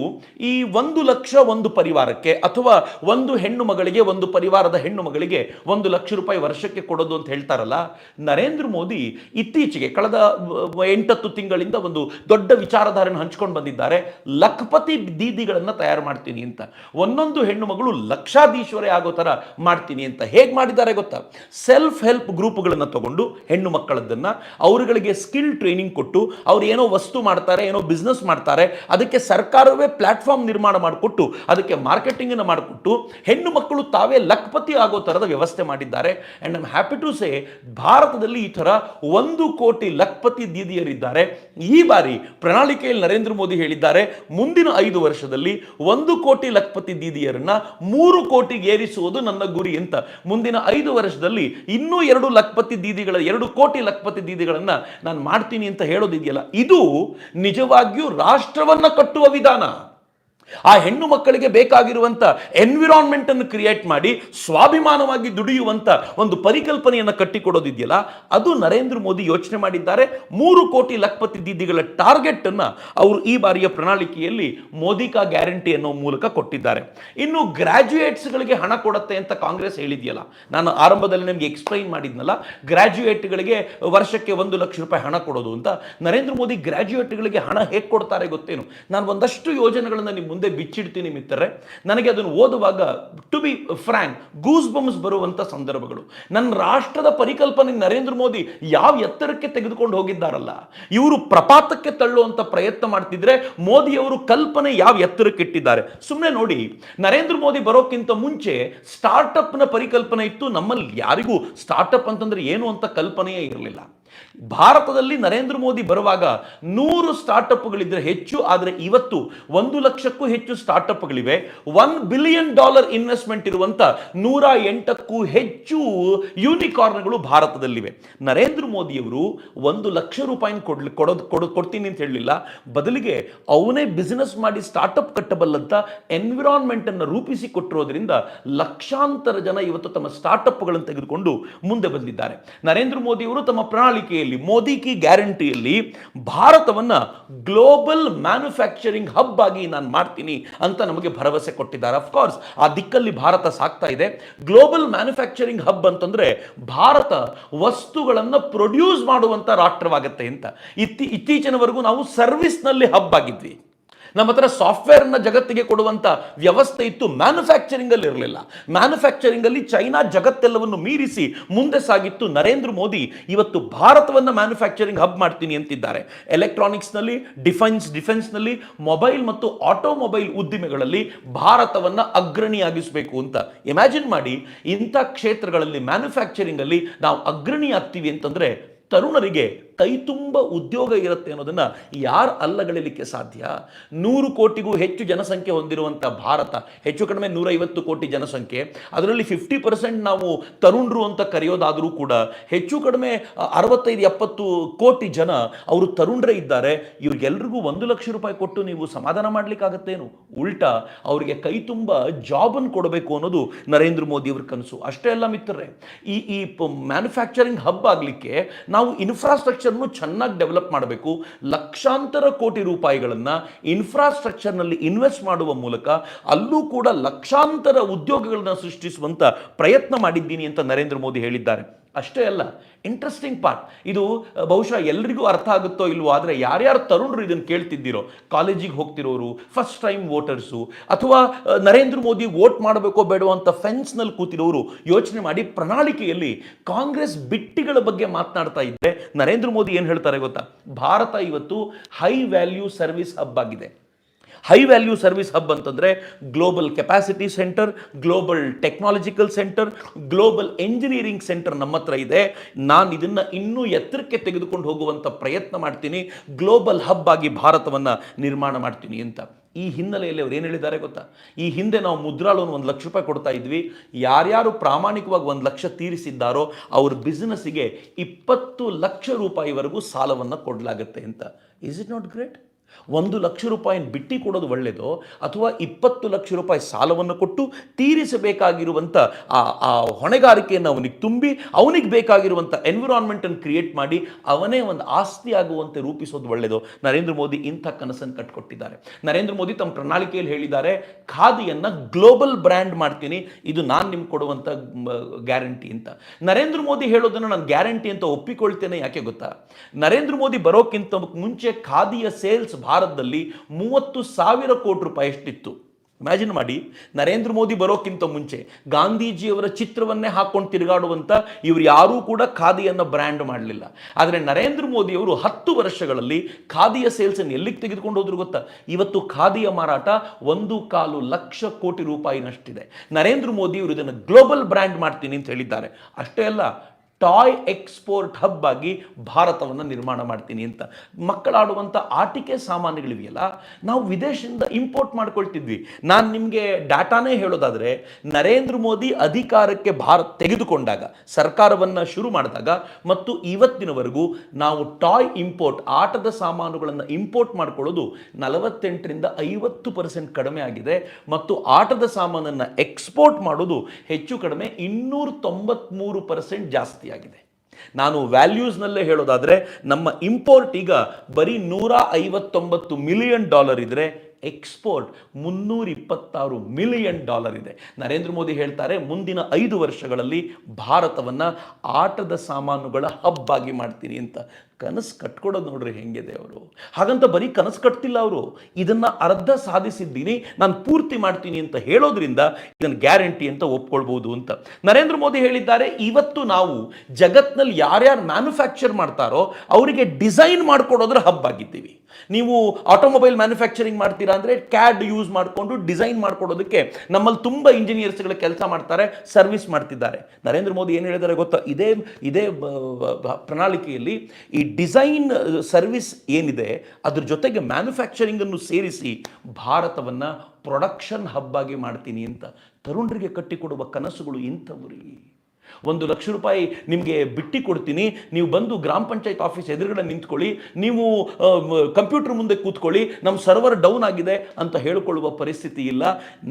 ಈ ಒಂದು ಲಕ್ಷ ಒಂದು ಪರಿವಾರಕ್ಕೆ ಅಥವಾ ಒಂದು ಹೆಣ್ಣು ಮಗಳಿಗೆ ಮನೆಗೆ ಒಂದು ಪರಿವಾರದ ಹೆಣ್ಣು ಮಗಳಿಗೆ ಒಂದು ಲಕ್ಷ ರೂಪಾಯಿ ವರ್ಷಕ್ಕೆ ಕೊಡೋದು ಅಂತ ಹೇಳ್ತಾರಲ್ಲ, ನರೇಂದ್ರ ಮೋದಿ ಇತ್ತೀಚೆಗೆ ಕಳೆದ ಎಂಟತ್ತು ತಿಂಗಳಿಂದ ಒಂದು ದೊಡ್ಡ ವಿಚಾರಧಾರೆಯನ್ನು ಹಂಚ್ಕೊಂಡು ಬಂದಿದ್ದಾರೆ. ಲಖಪತಿ ದೀದಿಗಳನ್ನು ತಯಾರು ಮಾಡ್ತೀನಿ ಅಂತ. ಒಂದೊಂದು ಹೆಣ್ಣು ಮಗಳು ಲಕ್ಷಾಧೀಶ್ವರಿ ಆಗೋ ಥರ ಮಾಡ್ತೀನಿ ಅಂತ. ಹೇಗೆ ಮಾಡಿದ್ದಾರೆ ಗೊತ್ತಾ? ಸೆಲ್ಫ್ ಹೆಲ್ಪ್ ಗ್ರೂಪ್ಗಳನ್ನು ತಗೊಂಡು ಹೆಣ್ಣು ಮಕ್ಕಳದ್ದನ್ನು ಅವರುಗಳಿಗೆ ಸ್ಕಿಲ್ ಟ್ರೈನಿಂಗ್ ಕೊಟ್ಟು ಅವ್ರು ಏನೋ ವಸ್ತು ಮಾಡ್ತಾರೆ, ಏನೋ ಬಿಸ್ನೆಸ್ ಮಾಡ್ತಾರೆ, ಅದಕ್ಕೆ ಸರ್ಕಾರವೇ ಪ್ಲಾಟ್ಫಾರ್ಮ್ ನಿರ್ಮಾಣ ಮಾಡಿಕೊಟ್ಟು, ಅದಕ್ಕೆ ಮಾರ್ಕೆಟಿಂಗ್ ಅನ್ನು ಮಾಡಿಕೊಟ್ಟು ಹೆಣ್ಣು ಮಕ್ಕಳು ತಾವೇ ಲಖಪತಿ ಆಗೋ ಥರದ ವ್ಯವಸ್ಥೆ ಮಾಡಿದ್ದಾರೆ. And I'm happy to say ಭಾರತದಲ್ಲಿ ಈ ಥರ ಒಂದು ಕೋಟಿ ಲಖಪತಿ ದೀದಿಯರಿದ್ದಾರೆ ಈ ಬಾರಿ ಪ್ರಣಾಳಿಕೆಯಲ್ಲಿ ನರೇಂದ್ರ ಮೋದಿ ಹೇಳಿದ್ದಾರೆ, ಮುಂದಿನ ಐದು ವರ್ಷದಲ್ಲಿ ಒಂದು ಕೋಟಿ ಲಖಪತಿ ದೀದಿಯರನ್ನ ಮೂರು ಕೋಟಿಗೆ ಏರಿಸುವುದು ನನ್ನ ಗುರಿ ಅಂತ. ಮುಂದಿನ ಐದು ವರ್ಷದಲ್ಲಿ ಇನ್ನೂ ಎರಡು ಲಖಪತಿ ದೀದಿಗಳ ಎರಡು ಕೋಟಿ ಲಖಪತಿ ದೀದಿಗಳನ್ನ ನಾನು ಮಾಡ್ತೀನಿ ಅಂತ ಹೇಳೋದಿದೆಯಲ್ಲ, ಇದು ನಿಜವಾಗಿಯೂ ರಾಷ್ಟ್ರವನ್ನ ಕಟ್ಟುವ ವಿಧಾನ. ಆ ಹೆಣ್ಣು ಮಕ್ಕಳಿಗೆ ಬೇಕಾಗಿರುವಂತ ಎನ್ವಿರಾನ್ಮೆಂಟ್ ಅನ್ನು ಕ್ರಿಯೇಟ್ ಮಾಡಿ ಸ್ವಾಭಿಮಾನವಾಗಿ ದುಡಿಯುವಂತ ಒಂದು ಪರಿಕಲ್ಪನೆಯನ್ನು ಕಟ್ಟಿಕೊಡೋದಿದೆಯಲ್ಲ, ಅದು ನರೇಂದ್ರ ಮೋದಿ ಯೋಚನೆ ಮಾಡಿದ್ದಾರೆ. ಮೂರು ಕೋಟಿ ಲಖಪತಿ ದೀದಿಗಳ ಟಾರ್ಗೆಟ್ ಅನ್ನು ಅವರು ಈ ಬಾರಿಯ ಪ್ರಣಾಳಿಕೆಯಲ್ಲಿ ಮೋದಿ ಕಾ ಗ್ಯಾರಂಟಿ ಅನ್ನೋ ಮೂಲಕ ಕೊಟ್ಟಿದ್ದಾರೆ. ಇನ್ನು ಗ್ರಾಜ್ಯುಯೇಟ್ಸ್ಗಳಿಗೆ ಹಣ ಕೊಡುತ್ತೆ ಅಂತ ಕಾಂಗ್ರೆಸ್ ಹೇಳಿದೆಯಲ್ಲ, ನಾನು ಆರಂಭದಲ್ಲಿ ನಿಮಗೆ ಎಕ್ಸ್ಪ್ಲೈನ್ ಮಾಡಿದ್ನಲ್ಲ ಗ್ರಾಜ್ಯುಯೇಟ್ಗಳಿಗೆ ವರ್ಷಕ್ಕೆ ಒಂದು ಲಕ್ಷ ರೂಪಾಯಿ ಹಣ ಕೊಡೋದು ಅಂತ. ನರೇಂದ್ರ ಮೋದಿ ಗ್ರಾಜ್ಯುಯೇಟ್ಗಳಿಗೆ ಹಣ ಹೇಗೆ ಕೊಡ್ತಾರೆ ಗೊತ್ತೇನು? ನಾನು ಒಂದಷ್ಟು ಯೋಜನೆಗಳನ್ನು ನಿಮ್ಮ ಮುಂದೆ ಬಿಚ್ಚಿಡ್ತೀನಿ ಮಿತ್ರರೆ. ನನಗೆ ಅದನ್ನು ಓದುವಾಗ to be frank goosebumps ಬರುವಂಥ ಸಂದರ್ಭಗಳು. ನನ್ನ ರಾಷ್ಟ್ರದ ಪರಿಕಲ್ಪನೆ ನರೇಂದ್ರ ಮೋದಿ ಯಾವ ಎತ್ತರಕ್ಕೆ ತೆಗೆದುಕೊಂಡು ಹೋಗಿದ್ದಾರಲ್ಲ? ಇವರು ಪ್ರಪಾತಕ್ಕೆ ತಳ್ಳುವಂಥ ಪ್ರಯತ್ನ ಮಾಡ್ತಿದ್ರೆ ಮೋದಿಯವರು ಕಲ್ಪನೆ ಯಾವ ಎತ್ತರಕ್ಕೆ ಇಟ್ಟಿದ್ದಾರೆ? ಸುಮ್ಮನೆ ನೋಡಿ, ನರೇಂದ್ರ ಮೋದಿ ಬರೋಕ್ಕಿಂತ ಮುಂಚೆ ಸ್ಟಾರ್ಟಪ್ನ ಪರಿಕಲ್ಪನೆ ಇತ್ತು. ನಮ್ಮಲ್ಲಿ ಯಾರಿಗೂ ಸ್ಟಾರ್ಟಪ್ ಅಂತಂದ್ರೆ ಏನು ಅಂತ ಕಲ್ಪನೆಯೇ ಇರಲಿಲ್ಲ. ಭಾರತದಲ್ಲಿ ನರೇಂದ್ರ ಮೋದಿ ಬರುವಾಗ ನೂರು ಸ್ಟಾರ್ಟಪ್ಗಳಿದ್ರೆ ಹೆಚ್ಚು, ಆದರೆ ಇವತ್ತು ಒಂದು ಲಕ್ಷಕ್ಕೂ ಹೆಚ್ಚು ಸ್ಟಾರ್ಟಪ್ಗಳಿವೆ. ಒನ್ ಬಿಲಿಯನ್ ಡಾಲರ್ ಇನ್ವೆಸ್ಟ್ಮೆಂಟ್ ಇರುವಂತ ನೂರ ಎಂಟಕ್ಕೂ ಹೆಚ್ಚು ಯೂನಿಕಾರ್ನ್ಗಳು ಭಾರತದಲ್ಲಿವೆ. ನರೇಂದ್ರ ಮೋದಿಯವರು ಒಂದು ಲಕ್ಷ ರೂಪಾಯಿನ ಕೊಡ್ಲಿ, ಕೊಡೋದು, ಕೊಡ, ಕೊಡ್ತೀನಿ ಅಂತ ಹೇಳಲಿಲ್ಲ. ಬದಲಿಗೆ ಅವನೇ ಬಿಸಿನೆಸ್ ಮಾಡಿ ಸ್ಟಾರ್ಟಪ್ ಕಟ್ಟಬಲ್ಲಂತ ಎನ್ವಿರಾನ್ಮೆಂಟ್ ಅನ್ನು ರೂಪಿಸಿ ಕೊಟ್ಟಿರೋದ್ರಿಂದ ಲಕ್ಷಾಂತರ ಜನ ಇವತ್ತು ತಮ್ಮ ಸ್ಟಾರ್ಟಪ್ಗಳನ್ನು ತೆಗೆದುಕೊಂಡು ಮುಂದೆ ಬಂದಿದ್ದಾರೆ. ನರೇಂದ್ರ ಮೋದಿಯವರು ತಮ್ಮ ಪ್ರಣಾಳಿಕೆಯಲ್ಲಿ ಮೋದಿ ಕಿ ಗ್ಯಾರಂಟಿಯಲ್ಲಿ ಭಾರತವನ್ನ ಗ್ಲೋಬಲ್ ಮ್ಯಾನುಫ್ಯಾಕ್ಚರಿಂಗ್ ಹಬ್ ಆಗಿ ನಾನು ಮಾಡ್ತೀನಿ ಅಂತ ನಮಗೆ ಭರವಸೆ ಕೊಟ್ಟಿದ್ದಾರೆ. ಅಫ್ಕೋರ್ಸ್ ಆ ದಿಕ್ಕಲ್ಲಿ ಭಾರತ ಸಾಕ್ತಾ ಇದೆ. ಗ್ಲೋಬಲ್ ಮ್ಯಾನುಫ್ಯಾಕ್ಚರಿಂಗ್ ಹಬ್ ಅಂತಂದ್ರೆ ಭಾರತ ವಸ್ತುಗಳನ್ನು ಪ್ರೊಡ್ಯೂಸ್ ಮಾಡುವಂತ ರಾಷ್ಟ್ರವಾಗುತ್ತೆ ಅಂತ. ಇತ್ತಿ, ಇತ್ತೀಚಿನವರೆಗೂ ನಾವು ಸರ್ವಿಸ್ನಲ್ಲಿ ಹಬ್ ಆಗಿದ್ವಿ. ನಮ್ಮ ಹತ್ರ ಸಾಫ್ಟ್ವೇರ್ನ ಜಗತ್ತಿಗೆ ಕೊಡುವಂಥ ವ್ಯವಸ್ಥೆ ಇತ್ತು ಮ್ಯಾನುಫ್ಯಾಕ್ಚರಿಂಗ್ ಅಲ್ಲಿ ಇರಲಿಲ್ಲ. ಮ್ಯಾನುಫ್ಯಾಕ್ಚರಿಂಗ್ ಅಲ್ಲಿ ಚೈನಾ ಜಗತ್ತೆಲ್ಲವನ್ನು ಮೀರಿಸಿ ಮುಂದೆ ಸಾಗಿತ್ತು ನರೇಂದ್ರ ಮೋದಿ. ಇವತ್ತು ಭಾರತವನ್ನು ಮ್ಯಾನುಫ್ಯಾಕ್ಚರಿಂಗ್ ಹಬ್ ಮಾಡ್ತೀನಿ ಅಂತಿದ್ದಾರೆ. ಎಲೆಕ್ಟ್ರಾನಿಕ್ಸ್ನಲ್ಲಿ ಡಿಫೆನ್ಸ್ ಡಿಫೆನ್ಸ್ನಲ್ಲಿ ಮೊಬೈಲ್ ಮತ್ತು ಆಟೋಮೊಬೈಲ್ ಉದ್ದಿಮೆಗಳಲ್ಲಿ ಭಾರತವನ್ನು ಅಗ್ರಣಿಯಾಗಿಸಬೇಕು ಅಂತ. ಇಮ್ಯಾಜಿನ್ ಮಾಡಿ, ಇಂಥ ಕ್ಷೇತ್ರಗಳಲ್ಲಿ ಮ್ಯಾನುಫ್ಯಾಕ್ಚರಿಂಗ್ ಅಲ್ಲಿ ನಾವು ಅಗ್ರಣಿ ಆಗ್ತೀವಿ ಅಂತಂದ್ರೆ ತರುಣರಿಗೆ ಕೈ ತುಂಬ ಉದ್ಯೋಗ ಇರುತ್ತೆ ಅನ್ನೋದನ್ನ ಯಾರು ಅಲ್ಲಗಳಿಲಿಕ್ಕೆ ಸಾಧ್ಯ? ನೂರು ಕೋಟಿಗೂ ಹೆಚ್ಚು ಜನಸಂಖ್ಯೆ ಹೊಂದಿರುವಂಥ ಭಾರತ, ಹೆಚ್ಚು ಕಡಿಮೆ ನೂರೈವತ್ತು ಕೋಟಿ ಜನಸಂಖ್ಯೆ. ಅದರಲ್ಲಿ ಫಿಫ್ಟಿ ಪರ್ಸೆಂಟ್ ನಾವು ತರುಣರು ಅಂತ ಕರೆಯೋದಾದರೂ ಕೂಡ ಹೆಚ್ಚು ಕಡಿಮೆ ಅರವತ್ತೈದು, ಎಪ್ಪತ್ತು ಕೋಟಿ ಜನ ಅವರು ತರುಣರೇ ಇದ್ದಾರೆ. ಇವ್ರಿಗೆಲ್ರಿಗೂ ಒಂದು ಲಕ್ಷ ರೂಪಾಯಿ ಕೊಟ್ಟು ನೀವು ಸಮಾಧಾನ ಮಾಡಲಿಕ್ಕಾಗತ್ತೇನು? ಉಲ್ಟಾ ಅವರಿಗೆ ಕೈ ತುಂಬ ಜಾಬನ್ನು ಕೊಡಬೇಕು ಅನ್ನೋದು ನರೇಂದ್ರ ಮೋದಿ ಅವ್ರ ಕನಸು. ಅಷ್ಟೇ ಅಲ್ಲ ಮಿತ್ರರೇ, ಈ ಈ ಮ್ಯಾನುಫ್ಯಾಕ್ಚರಿಂಗ್ ಹಬ್ ಆಗಲಿಕ್ಕೆ ನಾವು ಇನ್ಫ್ರಾಸ್ಟ್ರಕ್ಚರ್ನು ಚೆನ್ನಾಗಿ ಡೆವಲಪ್ ಮಾಡಬೇಕು. ಲಕ್ಷಾಂತರ ಕೋಟಿ ರೂಪಾಯಿಗಳನ್ನು ಇನ್ಫ್ರಾಸ್ಟ್ರಕ್ಚರ್ನಲ್ಲಿ ಇನ್ವೆಸ್ಟ್ ಮಾಡುವ ಮೂಲಕ ಅಲ್ಲೂ ಕೂಡ ಲಕ್ಷಾಂತರ ಉದ್ಯೋಗಗಳನ್ನ ಸೃಷ್ಟಿಸುವಂತ ಪ್ರಯತ್ನ ಮಾಡಿದ್ದೀನಿ ಅಂತ ನರೇಂದ್ರ ಮೋದಿ ಹೇಳಿದ್ದಾರೆ. ಅಷ್ಟೇ ಅಲ್ಲ ಇಂಟ್ರೆಸ್ಟಿಂಗ್ ಪಾರ್ಟ್ ಇದು ಬಹುಶಃ ಎಲ್ರಿಗೂ ಅರ್ಥ ಆಗುತ್ತೋ ಇಲ್ವೋ, ಆದರೆ ಯಾರ್ಯಾರು ತರುಣರು ಇದನ್ನು ಕೇಳ್ತಿದ್ದೀರೋ, ಕಾಲೇಜಿಗೆ ಹೋಗ್ತಿರೋರು ಫಸ್ಟ್ ಟೈಮ್ ವೋಟರ್ಸು ಅಥವಾ ನರೇಂದ್ರ ಮೋದಿ ವೋಟ್ ಮಾಡಬೇಕೋ ಬೇಡೋ ಅಂತ ಫೆನ್ಸ್ನಲ್ಲಿ ಕೂತಿರೋರು, ಯೋಚನೆ ಮಾಡಿ ಪ್ರಣಾಳಿಕೆಯಲ್ಲಿ ಕಾಂಗ್ರೆಸ್ ಬಿಟ್ಟಿಗಳ ಬಗ್ಗೆ ಮಾತನಾಡ್ತಾ ಇದ್ದರೆ ನರೇಂದ್ರ ಮೋದಿ ಏನು ಹೇಳ್ತಾರೆ ಗೊತ್ತಾ? ಭಾರತ ಇವತ್ತು ಹೈ ವ್ಯಾಲ್ಯೂ ಸರ್ವಿಸ್ ಹಬ್ ಆಗಿದೆ. ಹೈ ವ್ಯಾಲ್ಯೂ ಸರ್ವಿಸ್ ಹಬ್ ಅಂತಂದರೆ global capacity centre global technological centre global engineering centre ನಮ್ಮ ಹತ್ರ ಇದೆ. ನಾನು ಇದನ್ನು ಇನ್ನೂ ಎತ್ತರಕ್ಕೆ ತೆಗೆದುಕೊಂಡು ಹೋಗುವಂಥ ಪ್ರಯತ್ನ ಮಾಡ್ತೀನಿ. ಗ್ಲೋಬಲ್ ಹಬ್ ಆಗಿ ಭಾರತವನ್ನು ನಿರ್ಮಾಣ ಮಾಡ್ತೀನಿ ಅಂತ. ಈ ಹಿನ್ನೆಲೆಯಲ್ಲಿ ಅವ್ರು ಏನು ಹೇಳಿದ್ದಾರೆ ಗೊತ್ತಾ? ಈ ಹಿಂದೆ ನಾವು ಮುದ್ರಾ ಲೋನ್ ಒಂದು ಲಕ್ಷ ರೂಪಾಯಿ ಕೊಡ್ತಾ ಇದ್ವಿ. ಯಾರ್ಯಾರು ಪ್ರಾಮಾಣಿಕವಾಗಿ ಒಂದು ಲಕ್ಷ ತೀರಿಸಿದ್ದಾರೋ ಅವ್ರ ಬಿಸ್ನೆಸ್ಸಿಗೆ ಇಪ್ಪತ್ತು ಲಕ್ಷ ರೂಪಾಯಿವರೆಗೂ ಸಾಲವನ್ನು ಕೊಡಲಾಗುತ್ತೆ ಅಂತ. ಇಸ್ ಇಟ್ ನಾಟ್ ಗ್ರೇಟ್ ಒಂದು ಲಕ್ಷ ರೂಪಾಯಿ ಬಿಟ್ಟಿ ಕೊಡೋದು ಒಳ್ಳೆಯದು ಅಥವಾ ಇಪ್ಪತ್ತು ಲಕ್ಷ ರೂಪಾಯಿ ಸಾಲವನ್ನು ಕೊಟ್ಟು ತೀರಿಸಬೇಕಾಗಿರುವಂಥ ಆ ಆ ಹೊಣೆಗಾರಿಕೆಯನ್ನು ಅವನಿಗೆ ತುಂಬಿ ಅವನಿಗೆ ಬೇಕಾಗಿರುವಂಥ ಎನ್ವಿರಾನ್ಮೆಂಟನ್ನು ಕ್ರಿಯೇಟ್ ಮಾಡಿ ಅವನೇ ಒಂದು ಆಸ್ತಿ ಆಗುವಂತೆ ರೂಪಿಸೋದು ಒಳ್ಳೆಯದು ನರೇಂದ್ರ ಮೋದಿ ಇಂಥ ಕನಸನ್ನು ಕಟ್ಕೊಟ್ಟಿದ್ದಾರೆ. ನರೇಂದ್ರ ಮೋದಿ ತಮ್ಮ ಪ್ರಣಾಳಿಕೆಯಲ್ಲಿ ಹೇಳಿದ್ದಾರೆ, ಖಾದಿಯನ್ನು ಗ್ಲೋಬಲ್ ಬ್ರ್ಯಾಂಡ್ ಮಾಡ್ತೀನಿ, ಇದು ನಾನು ನಿಮ್ಗೆ ಕೊಡುವಂಥ ಗ್ಯಾರಂಟಿ ಅಂತ. ನರೇಂದ್ರ ಮೋದಿ ಹೇಳೋದನ್ನು ನಾನು ಗ್ಯಾರಂಟಿ ಅಂತ ಒಪ್ಪಿಕೊಳ್ತೇನೆ ಯಾಕೆ ಗೊತ್ತಾ? ನರೇಂದ್ರ ಮೋದಿ ಬರೋಕ್ಕಿಂತ ಮುಂಚೆ ಖಾದಿಯ ಸೇಲ್ಸ್ ಭಾರತದಲ್ಲಿ ಮೂವತ್ತು ಸಾವಿರ ಕೋಟಿ ರೂಪಾಯಿ ಎಷ್ಟಿತ್ತು ಇಮ್ಯಾಜಿನ್ ಮಾಡಿ, ನರೇಂದ್ರ ಮೋದಿ ಬರೋಕ್ಕಿಂತ ಮುಂಚೆ ಗಾಂಧೀಜಿಯವರ ಚಿತ್ರವನ್ನೇ ಹಾಕೊಂಡು ತಿರುಗಾಡುವಂಥ ಇವರು ಯಾರೂ ಕೂಡ ಖಾದಿಯನ್ನು ಬ್ರ್ಯಾಂಡ್ ಮಾಡಲಿಲ್ಲ. ಆದರೆ ನರೇಂದ್ರ ಮೋದಿಯವರು ಹತ್ತು ವರ್ಷಗಳಲ್ಲಿ ಖಾದಿಯ ಸೇಲ್ಸನ್ನು ಎಲ್ಲಿಗೆ ತೆಗೆದುಕೊಂಡು ಹೋದ್ರು ಗೊತ್ತಾ? ಇವತ್ತು ಖಾದಿಯ ಮಾರಾಟ ಒಂದು ಕಾಲು ಲಕ್ಷ ಕೋಟಿ ರೂಪಾಯಿನಷ್ಟಿದೆ. ನರೇಂದ್ರ ಮೋದಿ ಅವರು ಇದನ್ನು ಗ್ಲೋಬಲ್ ಬ್ರ್ಯಾಂಡ್ ಮಾಡ್ತೀನಿ ಅಂತ ಹೇಳಿದ್ದಾರೆ. ಅಷ್ಟೇ ಅಲ್ಲ ಟಾಯ್ ಎಕ್ಸ್ಪೋರ್ಟ್ ಹಬ್ ಆಗಿ ಭಾರತವನ್ನು ನಿರ್ಮಾಣ ಮಾಡ್ತೀನಿ ಅಂತ. ಮಕ್ಕಳಾಡುವಂಥ ಆಟಿಕೆ ಸಾಮಾನುಗಳಿವೆಯಲ್ಲ ನಾವು ವಿದೇಶದಿಂದ ಇಂಪೋರ್ಟ್ ಮಾಡ್ಕೊಳ್ತಿದ್ವಿ. ನಾನು ನಿಮಗೆ ಡಾಟಾನೇ ಹೇಳೋದಾದರೆ, ನರೇಂದ್ರ ಮೋದಿ ಅಧಿಕಾರಕ್ಕೆ ಭಾರತ ತೆಗೆದುಕೊಂಡಾಗ, ಸರ್ಕಾರವನ್ನು ಶುರು ಮಾಡಿದಾಗ ಮತ್ತು ಇವತ್ತಿನವರೆಗೂ ನಾವು ಟಾಯ್ ಇಂಪೋರ್ಟ್, ಆಟದ ಸಾಮಾನುಗಳನ್ನು ಇಂಪೋರ್ಟ್ ಮಾಡ್ಕೊಳ್ಳೋದು ನಲವತ್ತೆಂಟರಿಂದ ಐವತ್ತು ಪರ್ಸೆಂಟ್ ಕಡಿಮೆ ಆಗಿದೆ ಮತ್ತು ಆಟದ ಸಾಮಾನನ್ನು ಎಕ್ಸ್ಪೋರ್ಟ್ ಮಾಡೋದು ಹೆಚ್ಚು ಕಡಿಮೆ ಇನ್ನೂರ ತೊಂಬತ್ತ್ಮೂರು ಪರ್ಸೆಂಟ್ ಜಾಸ್ತಿ ಆಗಿದೆ ನಾನು ವ್ಯಾಲ್ಯೂಸ್ನಲ್ಲೇ ಹೇಳೋದಾದರೆ ನಮ್ಮ ಇಂಪೋರ್ಟ್ ಈಗ ಬರೀ ನೂರ ಐವತ್ತೊಂಬತ್ತು ಮಿಲಿಯನ್ ಡಾಲರ್ ಇದ್ದರೆ ಎಕ್ಸ್ಪೋರ್ಟ್ ಮುನ್ನೂರ ಇಪ್ಪತ್ತಾರು ಮಿಲಿಯನ್ ಡಾಲರ್ ಇದೆ. ನರೇಂದ್ರ ಮೋದಿ ಹೇಳ್ತಾರೆ, ಮುಂದಿನ ಐದು ವರ್ಷಗಳಲ್ಲಿ ಭಾರತವನ್ನು ಆಟದ ಸಾಮಾನುಗಳ ಹಬ್ ಆಗಿ ಮಾಡ್ತೀನಿ ಅಂತ. ಕನಸು ಕಟ್ಕೊಡೋದು ನೋಡ್ರಿ ಹೆಂಗಿದೆ ಅವರು ಹಾಗಂತ ಬರೀ ಕನಸು ಕಟ್ತಿಲ್ಲ ಅವರು. ಇದನ್ನು ಅರ್ಧ ಸಾಧಿಸಿದ್ದೀನಿ, ನಾನು ಪೂರ್ತಿ ಮಾಡ್ತೀನಿ ಅಂತ ಹೇಳೋದ್ರಿಂದ ಇದನ್ನು ಗ್ಯಾರಂಟಿ ಅಂತ ಒಪ್ಕೊಳ್ಬೋದು ಅಂತ. ನರೇಂದ್ರ ಮೋದಿ ಹೇಳಿದ್ದಾರೆ, ಇವತ್ತು ನಾವು ಜಗತ್ತಿನಲ್ಲಿ ಯಾರ್ಯಾರು ಮ್ಯಾನುಫ್ಯಾಕ್ಚರ್ ಮಾಡ್ತಾರೋ ಅವರಿಗೆ ಡಿಸೈನ್ ಮಾಡಿಕೊಡೋದ್ರ ಹಬ್ ಆಗಿದ್ದೀವಿ ನೀವು ಆಟೋಮೊಬೈಲ್ ಮ್ಯಾನುಫ್ಯಾಕ್ಚರಿಂಗ್ ಮಾಡ್ತೀರಾ ಅಂದರೆ ಕ್ಯಾಡ್ ಯೂಸ್ ಮಾಡಿಕೊಂಡು ಡಿಸೈನ್ ಮಾಡ್ಕೊಡೋದಕ್ಕೆ ನಮ್ಮಲ್ಲಿ ತುಂಬ ಇಂಜಿನಿಯರ್ಸ್ಗಳ ಕೆಲಸ ಮಾಡ್ತಾರೆ ಸರ್ವಿಸ್ ಮಾಡ್ತಿದ್ದಾರೆ. ನರೇಂದ್ರ ಮೋದಿ ಏನು ಹೇಳಿದ್ದಾರೆ ಗೊತ್ತಾ? ಇದೇ ಇದೇ ಪ್ರಣಾಳಿಕೆಯಲ್ಲಿ ಈ ಡಿಸೈನ್ ಸರ್ವಿಸ್ ಏನಿದೆ, ಅದ್ರ ಜೊತೆಗೆ ಮ್ಯಾನುಫ್ಯಾಕ್ಚರಿಂಗನ್ನು ಸೇರಿಸಿ ಭಾರತವನ್ನು ಪ್ರೊಡಕ್ಷನ್ ಹಬ್ ಆಗಿ ಮಾಡ್ತೀನಿ ಅಂತ. ತರುಣರಿಗೆ ಕಟ್ಟಿಕೊಡುವ ಕನಸುಗಳು ಇಂಥವ್ರಿ ಒಂದು ಲಕ್ಷ ರೂಪಾಯಿ ನಿಮಗೆ ಬಿಟ್ಟಿ ಕೊಡ್ತೀನಿ. ನೀವು ಬಂದು ಗ್ರಾಮ ಪಂಚಾಯತ್ ಆಫೀಸ್ ಎದುರುಗಡೆ ನಿಂತ್ಕೊಳ್ಳಿ. ನೀವು ಕಂಪ್ಯೂಟರ್ ಮುಂದೆ ಕೂತ್ಕೊಳ್ಳಿ. ನಮ್ಮ ಸರ್ವರ್ ಡೌನ್ ಆಗಿದೆ ಅಂತ ಹೇಳಿಕೊಳ್ಳುವ ಪರಿಸ್ಥಿತಿ ಇಲ್ಲ.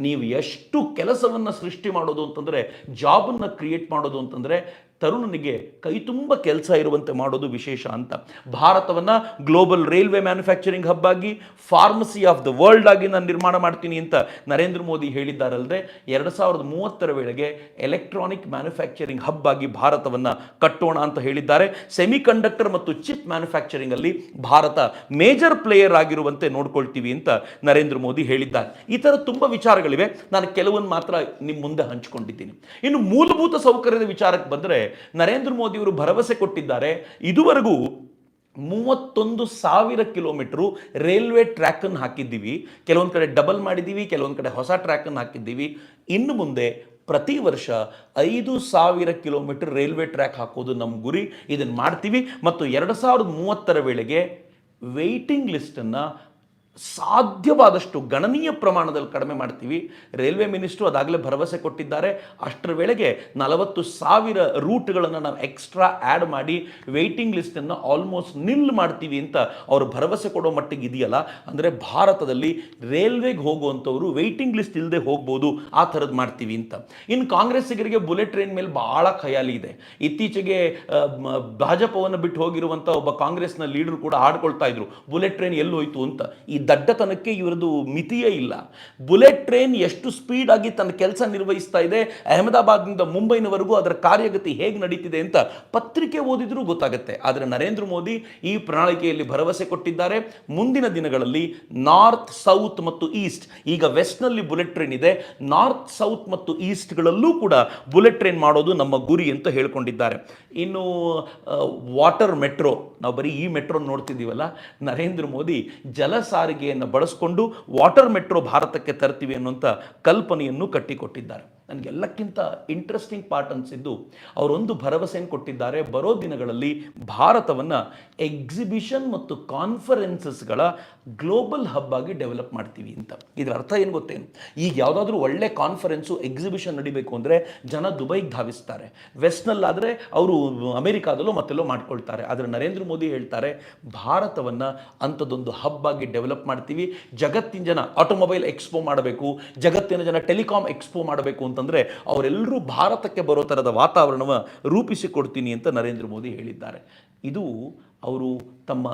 ನೀವು ಎಷ್ಟು ಕೆಲಸವನ್ನು ಸೃಷ್ಟಿ ಮಾಡೋದು ಅಂತಂದರೆ, ಜಾಬನ್ನು ಕ್ರಿಯೇಟ್ ಮಾಡೋದು ಅಂತಂದರೆ ತರುಣನಿಗೆ ಕೈ ತುಂಬ ಕೆಲಸ ಇರುವಂತೆ ಮಾಡೋದು ವಿಶೇಷ ಅಂತ. ಭಾರತವನ್ನು ಗ್ಲೋಬಲ್ ರೈಲ್ವೆ ಮ್ಯಾನುಫ್ಯಾಕ್ಚರಿಂಗ್ ಹಬ್ ಆಗಿ ಫಾರ್ಮಸಿ ಆಫ್ ದ ವರ್ಲ್ಡ್ ಆಗಿ ನಾನು ನಿರ್ಮಾಣ ಮಾಡ್ತೀನಿ ಅಂತ ನರೇಂದ್ರ ಮೋದಿ ಹೇಳಿದ್ದಾರಲ್ಲದೆ ಎರಡು ಸಾವಿರದ ಮೂವತ್ತರ ವೇಳೆಗೆ ಎಲೆಕ್ಟ್ರಾನಿಕ್ ಮ್ಯಾನುಫ್ಯಾಕ್ಚರಿಂಗ್ ಹಬ್ ಆಗಿ ಭಾರತವನ್ನು ಕಟ್ಟೋಣ ಅಂತ ಹೇಳಿದ್ದಾರೆ. ಸೆಮಿ ಕಂಡಕ್ಟರ್ ಮತ್ತು ಚಿಪ್ ಮ್ಯಾನುಫ್ಯಾಕ್ಚರಿಂಗಲ್ಲಿ ಭಾರತ ಮೇಜರ್ ಪ್ಲೇಯರ್ ಆಗಿರುವಂತೆ ನೋಡ್ಕೊಳ್ತೀವಿ ಅಂತ ನರೇಂದ್ರ ಮೋದಿ ಹೇಳಿದ್ದಾರೆ. ಈ ಥರ ತುಂಬ ವಿಚಾರಗಳಿವೆ. ನಾನು ಕೆಲವೊಂದು ಮಾತ್ರ ನಿಮ್ಮ ಮುಂದೆ ಹಂಚಿಕೊಂಡಿದ್ದೀನಿ. ಇನ್ನು ಮೂಲಭೂತ ಸೌಕರ್ಯದ ವಿಚಾರಕ್ಕೆ ಬಂದರೆ ನರೇಂದ್ರ ಮೋದಿಯವರು ಭರವಸೆ ಕೊಟ್ಟಿದ್ದಾರೆ. ಇದುವರೆಗೂ ಮೂವತ್ತೊಂದು ಸಾವಿರ ಕಿಲೋಮೀಟ್ರು ರೈಲ್ವೆ ಟ್ರ್ಯಾಕನ್ನು ಹಾಕಿದ್ದೀವಿ. ಕೆಲವೊಂದು ಕಡೆ ಡಬಲ್ ಮಾಡಿದ್ದೀವಿ, ಕೆಲವೊಂದು ಕಡೆ ಹೊಸ ಟ್ರ್ಯಾಕನ್ನು ಹಾಕಿದ್ದೀವಿ. ಇನ್ನು ಮುಂದೆ ಪ್ರತಿ ವರ್ಷ ಐದು ಸಾವಿರ ಕಿಲೋಮೀಟರ್ ರೈಲ್ವೆ ಟ್ರ್ಯಾಕ್ ಹಾಕೋದು ನಮ್ಮ ಗುರಿ. ಇದನ್ನು ಮಾಡ್ತೀವಿ. ಮತ್ತು ಎರಡು ಸಾವಿರದ ಮೂವತ್ತರ ವೇಳೆಗೆ ವೆಯ್ಟಿಂಗ್ ಲಿಸ್ಟನ್ನು ಸಾಧ್ಯವಾದಷ್ಟು ಗಣನೀಯ ಪ್ರಮಾಣದಲ್ಲಿ ಕಡಿಮೆ ಮಾಡ್ತೀವಿ. ರೈಲ್ವೆ ಮಿನಿಸ್ಟ್ರು ಅದಾಗಲೇ ಭರವಸೆ ಕೊಟ್ಟಿದ್ದಾರೆ. ಅಷ್ಟರ ವೇಳೆಗೆ ನಲವತ್ತು ಸಾವಿರ ರೂಟ್ಗಳನ್ನು ನಾವು ಎಕ್ಸ್ಟ್ರಾ ಆ್ಯಡ್ ಮಾಡಿ ವೆಯ್ಟಿಂಗ್ ಲಿಸ್ಟನ್ನು ಆಲ್ಮೋಸ್ಟ್ ನಿಲ್ ಮಾಡ್ತೀವಿ ಅಂತ ಅವರು ಭರವಸೆ ಕೊಡೋ ಮಟ್ಟಿಗೆ ಇದೆಯಲ್ಲ. ಅಂದರೆ ಭಾರತದಲ್ಲಿ ರೈಲ್ವೆಗೆ ಹೋಗುವಂಥವ್ರು ವೆಯ್ಟಿಂಗ್ ಲಿಸ್ಟ್ ಇಲ್ಲದೆ ಹೋಗ್ಬೋದು, ಆ ಥರದ್ದು ಮಾಡ್ತೀವಿ ಅಂತ. ಇನ್ನು ಕಾಂಗ್ರೆಸ್ಸಿಗರಿಗೆ ಬುಲೆಟ್ ಟ್ರೈನ್ ಮೇಲೆ ಭಾಳ ಖಯಾಲಿ ಇದೆ. ಇತ್ತೀಚೆಗೆ ಭಾಜಪವನ್ನು ಬಿಟ್ಟು ಹೋಗಿರುವಂಥ ಒಬ್ಬ ಕಾಂಗ್ರೆಸ್ನ ಲೀಡರ್ ಕೂಡ ಆಡ್ಕೊಳ್ತಾ ಇದ್ರು. ಬುಲೆಟ್ ಟ್ರೈನ್ ಎಲ್ಲೋಯ್ತು ಅಂತ. ಈ ದಡ್ಡತನಕ್ಕೆ ಇವರದು ಮಿತಿಯೇ ಇಲ್ಲ. ಬುಲೆಟ್ ಟ್ರೈನ್ ಎಷ್ಟು ಸ್ಪೀಡ್ ಆಗಿ ತನ್ನ ಕೆಲಸ ನಿರ್ವಹಿಸ್ತಾ ಇದೆ, ಅಹಮದಾಬಾದ್ನಿಂದ ಮುಂಬೈನವರೆಗೂ ಅದರ ಕಾರ್ಯಗತಿ ಹೇಗೆ ನಡೀತಿದೆ ಅಂತ ಪತ್ರಿಕೆ ಓದಿದ್ರೂ ಗೊತ್ತಾಗುತ್ತೆ. ಆದರೆ ನರೇಂದ್ರ ಮೋದಿ ಈ ಪ್ರಣಾಳಿಕೆಯಲ್ಲಿ ಭರವಸೆ ಕೊಟ್ಟಿದ್ದಾರೆ. ಮುಂದಿನ ದಿನಗಳಲ್ಲಿ ನಾರ್ತ್, ಸೌತ್ ಮತ್ತು ಈಸ್ಟ್, ಈಗ ವೆಸ್ಟ್ನಲ್ಲಿ ಬುಲೆಟ್ ಟ್ರೈನ್ ಇದೆ. ನಾರ್ತ್, ಸೌತ್ ಮತ್ತು ಈಸ್ಟ್ಗಳಲ್ಲೂ ಕೂಡ ಬುಲೆಟ್ ಟ್ರೈನ್ ಮಾಡೋದು ನಮ್ಮ ಗುರಿ ಅಂತ ಹೇಳ್ಕೊಂಡಿದ್ದಾರೆ. ಇನ್ನು ವಾಟರ್ ಮೆಟ್ರೋ, ನಾವು ಬರೀ ಈ ಮೆಟ್ರೋ ನೋಡ್ತಿದ್ದೀವಲ್ಲ, ನರೇಂದ್ರ ಮೋದಿ ಜಲ ಸಾರಿಗೆಯನ್ನು ಬಳಸ್ಕೊಂಡು ವಾಟರ್ ಮೆಟ್ರೋ ಭಾರತಕ್ಕೆ ತರ್ತೀವಿ ಅನ್ನುವಂಥ ಕಲ್ಪನೆಯನ್ನು ಕಟ್ಟಿಕೊಟ್ಟಿದ್ದಾರೆ. ನನಗೆಲ್ಲಕ್ಕಿಂತ ಇಂಟ್ರೆಸ್ಟಿಂಗ್ ಪಾರ್ಟ್ ಅನಿಸಿದ್ದು, ಅವರೊಂದು ಭರವಸೆಯನ್ನು ಕೊಟ್ಟಿದ್ದಾರೆ, ಬರೋ ದಿನಗಳಲ್ಲಿ ಭಾರತವನ್ನು ಎಕ್ಸಿಬಿಷನ್ ಮತ್ತು ಕಾನ್ಫರೆನ್ಸಸ್ಗಳ ಗ್ಲೋಬಲ್ ಹಬ್ ಆಗಿ ಡೆವಲಪ್ ಮಾಡ್ತೀವಿ ಅಂತ. ಇದರ ಅರ್ಥ ಏನು ಗೊತ್ತೇನು ಈಗ ಯಾವುದಾದ್ರೂ ಒಳ್ಳೆ ಕಾನ್ಫರೆನ್ಸು ಎಕ್ಸಿಬಿಷನ್ ನಡಿಬೇಕು ಅಂದರೆ ಜನ ದುಬೈಗೆ ಧಾವಿಸ್ತಾರೆ. ವೆಸ್ಟ್ನಲ್ಲಾದರೆ ಅವರು ಅಮೆರಿಕಾದಲ್ಲೋ ಮತ್ತೆಲ್ಲೋ ಮಾಡ್ಕೊಳ್ತಾರೆ. ಆದರೆ ನರೇಂದ್ರ ಮೋದಿ ಹೇಳ್ತಾರೆ, ಭಾರತವನ್ನು ಅಂಥದ್ದೊಂದು ಹಬ್ ಆಗಿ ಡೆವಲಪ್ ಮಾಡ್ತೀವಿ. ಜಗತ್ತಿನ ಜನ ಆಟೋಮೊಬೈಲ್ ಎಕ್ಸ್ಪೋ ಮಾಡಬೇಕು, ಜಗತ್ತಿನ ಜನ ಟೆಲಿಕಾಂ ಎಕ್ಸ್ಪೋ ಮಾಡಬೇಕು ಅಂತಂದರೆ ಅವರೆಲ್ಲರೂ ಭಾರತಕ್ಕೆ ಬರೋ ಥರದ ವಾತಾವರಣವ ರೂಪಿಸಿಕೊಡ್ತೀನಿ ಅಂತ ನರೇಂದ್ರ ಮೋದಿ ಹೇಳಿದ್ದಾರೆ. ಇದು ಅವರು ತಮ್ಮ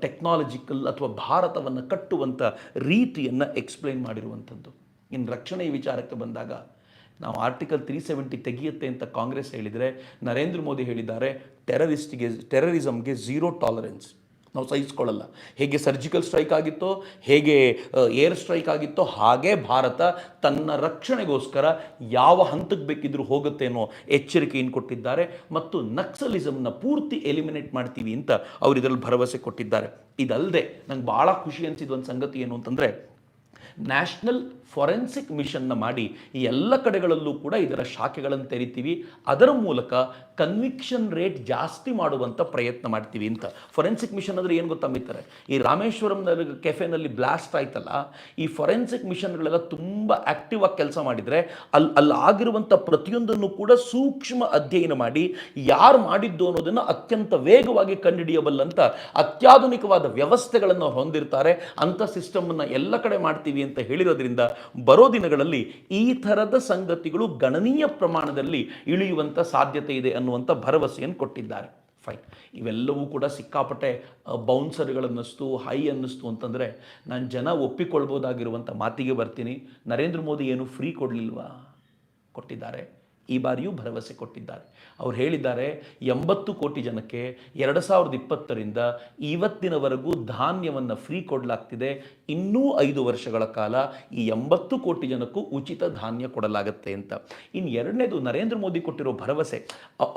ಟೆಕ್ನಾಲಜಿಕಲ್ ಅಥವಾ ಭಾರತವನ್ನು ಕಟ್ಟುವಂಥ ರೀತಿಯನ್ನು ಎಕ್ಸ್ಪ್ಲೈನ್ ಮಾಡಿರುವಂಥದ್ದು ಇನ್ನು ರಕ್ಷಣೆ ವಿಚಾರಕ್ಕೆ ಬಂದಾಗ ನಾವು ಆರ್ಟಿಕಲ್ ತ್ರೀ ಸೆವೆಂಟಿ ತೆಗೆಯುತ್ತೆ ಅಂತ ಕಾಂಗ್ರೆಸ್ ಹೇಳಿದರೆ ನರೇಂದ್ರ ಮೋದಿ ಹೇಳಿದ್ದಾರೆ ಟೆರರಿಸ್ಟ್ಗೆ ಟೆರರಿಸಮ್ಗೆ ಝೀರೋ ಟಾಲರೆನ್ಸ್ ನಾವು ಸಹಿಸ್ಕೊಳ್ಳಲ್ಲ. ಹೇಗೆ ಸರ್ಜಿಕಲ್ ಸ್ಟ್ರೈಕ್ ಆಗಿತ್ತೋ, ಹೇಗೆ ಏರ್ ಸ್ಟ್ರೈಕ್ ಆಗಿತ್ತೋ, ಹಾಗೆ ಭಾರತ ತನ್ನ ರಕ್ಷಣೆಗೋಸ್ಕರ ಯಾವ ಹಂತಕ್ಕೆ ಬೇಕಿದ್ರೂ ಹೋಗುತ್ತೆ ಅನ್ನೋ ಎಚ್ಚರಿಕೆಯನ್ನು ಕೊಟ್ಟಿದ್ದಾರೆ ಮತ್ತು ನಕ್ಸಲಿಸಮ್ನ ಪೂರ್ತಿ ಎಲಿಮಿನೇಟ್ ಮಾಡ್ತೀವಿ ಅಂತ ಅವರು ಇದರಲ್ಲಿ ಭರವಸೆ ಕೊಟ್ಟಿದ್ದಾರೆ. ಇದಲ್ಲದೆ ನಂಗೆ ಭಾಳ ಖುಷಿ ಅನಿಸಿದ ಒಂದು ಸಂಗತಿ ಏನು ಅಂತಂದರೆ ನ್ಯಾಷನಲ್ ಫೊರೆನ್ಸಿಕ್ ಮಿಷನ್ನ ಮಾಡಿ ಈ ಎಲ್ಲ ಕಡೆಗಳಲ್ಲೂ ಕೂಡ ಇದರ ಶಾಖೆಗಳನ್ನು ತೆರಿತೀವಿ. ಅದರ ಮೂಲಕ ಕನ್ವಿಕ್ಷನ್ ರೇಟ್ ಜಾಸ್ತಿ ಮಾಡುವಂಥ ಪ್ರಯತ್ನ ಮಾಡ್ತೀವಿ ಅಂತ. ಫೊರೆನ್ಸಿಕ್ ಮಿಷನ್ ಅಂದರೆ ಏನು ಗೊತ್ತಾ ಈ ರಾಮೇಶ್ವರಂನಲ್ಲಿ ಕೆಫೆನಲ್ಲಿ ಬ್ಲಾಸ್ಟ್ ಆಯ್ತಲ್ಲ, ಈ ಫೊರೆನ್ಸಿಕ್ ಮಿಷನ್ಗಳೆಲ್ಲ ತುಂಬ ಆಕ್ಟಿವ್ ಆಗಿ ಕೆಲಸ ಮಾಡಿದರೆ ಅಲ್ಲಿ ಅಲ್ಲಿ ಆಗಿರುವಂಥ ಪ್ರತಿಯೊಂದನ್ನು ಕೂಡ ಸೂಕ್ಷ್ಮ ಅಧ್ಯಯನ ಮಾಡಿ ಯಾರು ಮಾಡಿದ್ದು ಅನ್ನೋದನ್ನು ಅತ್ಯಂತ ವೇಗವಾಗಿ ಕಂಡುಹಿಡಿಯಬಲ್ಲಂಥ ಅತ್ಯಾಧುನಿಕವಾದ ವ್ಯವಸ್ಥೆಗಳನ್ನು ಹೊಂದಿರ್ತಾರೆ. ಅಂಥ ಸಿಸ್ಟಮನ್ನು ಎಲ್ಲ ಕಡೆ ಮಾಡ್ತೀವಿ ಅಂತ ಹೇಳಿರೋದ್ರಿಂದ ಬರೋ ದಿನಗಳಲ್ಲಿ ಈ ಥರದ ಸಂಗತಿಗಳು ಗಣನೀಯ ಪ್ರಮಾಣದಲ್ಲಿ ಇಳಿಯುವಂಥ ಸಾಧ್ಯತೆ ಇದೆ ಅನ್ನುವಂಥ ಭರವಸೆಯನ್ನು ಕೊಟ್ಟಿದ್ದಾರೆ. ಫೈನ್ ಇವೆಲ್ಲವೂ ಕೂಡ ಸಿಕ್ಕಾಪಟ್ಟೆ ಬೌನ್ಸರ್ಗಳನ್ನಿಸ್ತು, ಹೈ ಅನ್ನಿಸ್ತು ಅಂತಂದರೆ ನಾನು ಜನ ಒಪ್ಪಿಕೊಳ್ಬೋದಾಗಿರುವಂಥ ಮಾತಿಗೆ ಬರ್ತೀನಿ. ನರೇಂದ್ರ ಮೋದಿ ಏನು ಫ್ರೀ ಕೊಡಲಿಲ್ವಾ? ಕೊಟ್ಟಿದ್ದಾರೆ. ಈ ಬಾರಿಯೂ ಭರವಸೆ ಕೊಟ್ಟಿದ್ದಾರೆ. ಅವ್ರು ಹೇಳಿದ್ದಾರೆ, ಎಂಬತ್ತು ಕೋಟಿ ಜನಕ್ಕೆ ಎರಡು ಸಾವಿರದ ಇಪ್ಪತ್ತರಿಂದ ಇವತ್ತಿನವರೆಗೂ ಧಾನ್ಯವನ್ನು ಫ್ರೀ ಕೊಡಲಾಗ್ತಿದೆ. ಇನ್ನೂ ಐದು ವರ್ಷಗಳ ಕಾಲ ಈ ಎಂಬತ್ತು ಕೋಟಿ ಜನಕ್ಕೂ ಉಚಿತ ಧಾನ್ಯ ಕೊಡಲಾಗುತ್ತೆ ಅಂತ. ಇನ್ನು ಎರಡನೇದು ನರೇಂದ್ರ ಮೋದಿ ಕೊಟ್ಟಿರೋ ಭರವಸೆ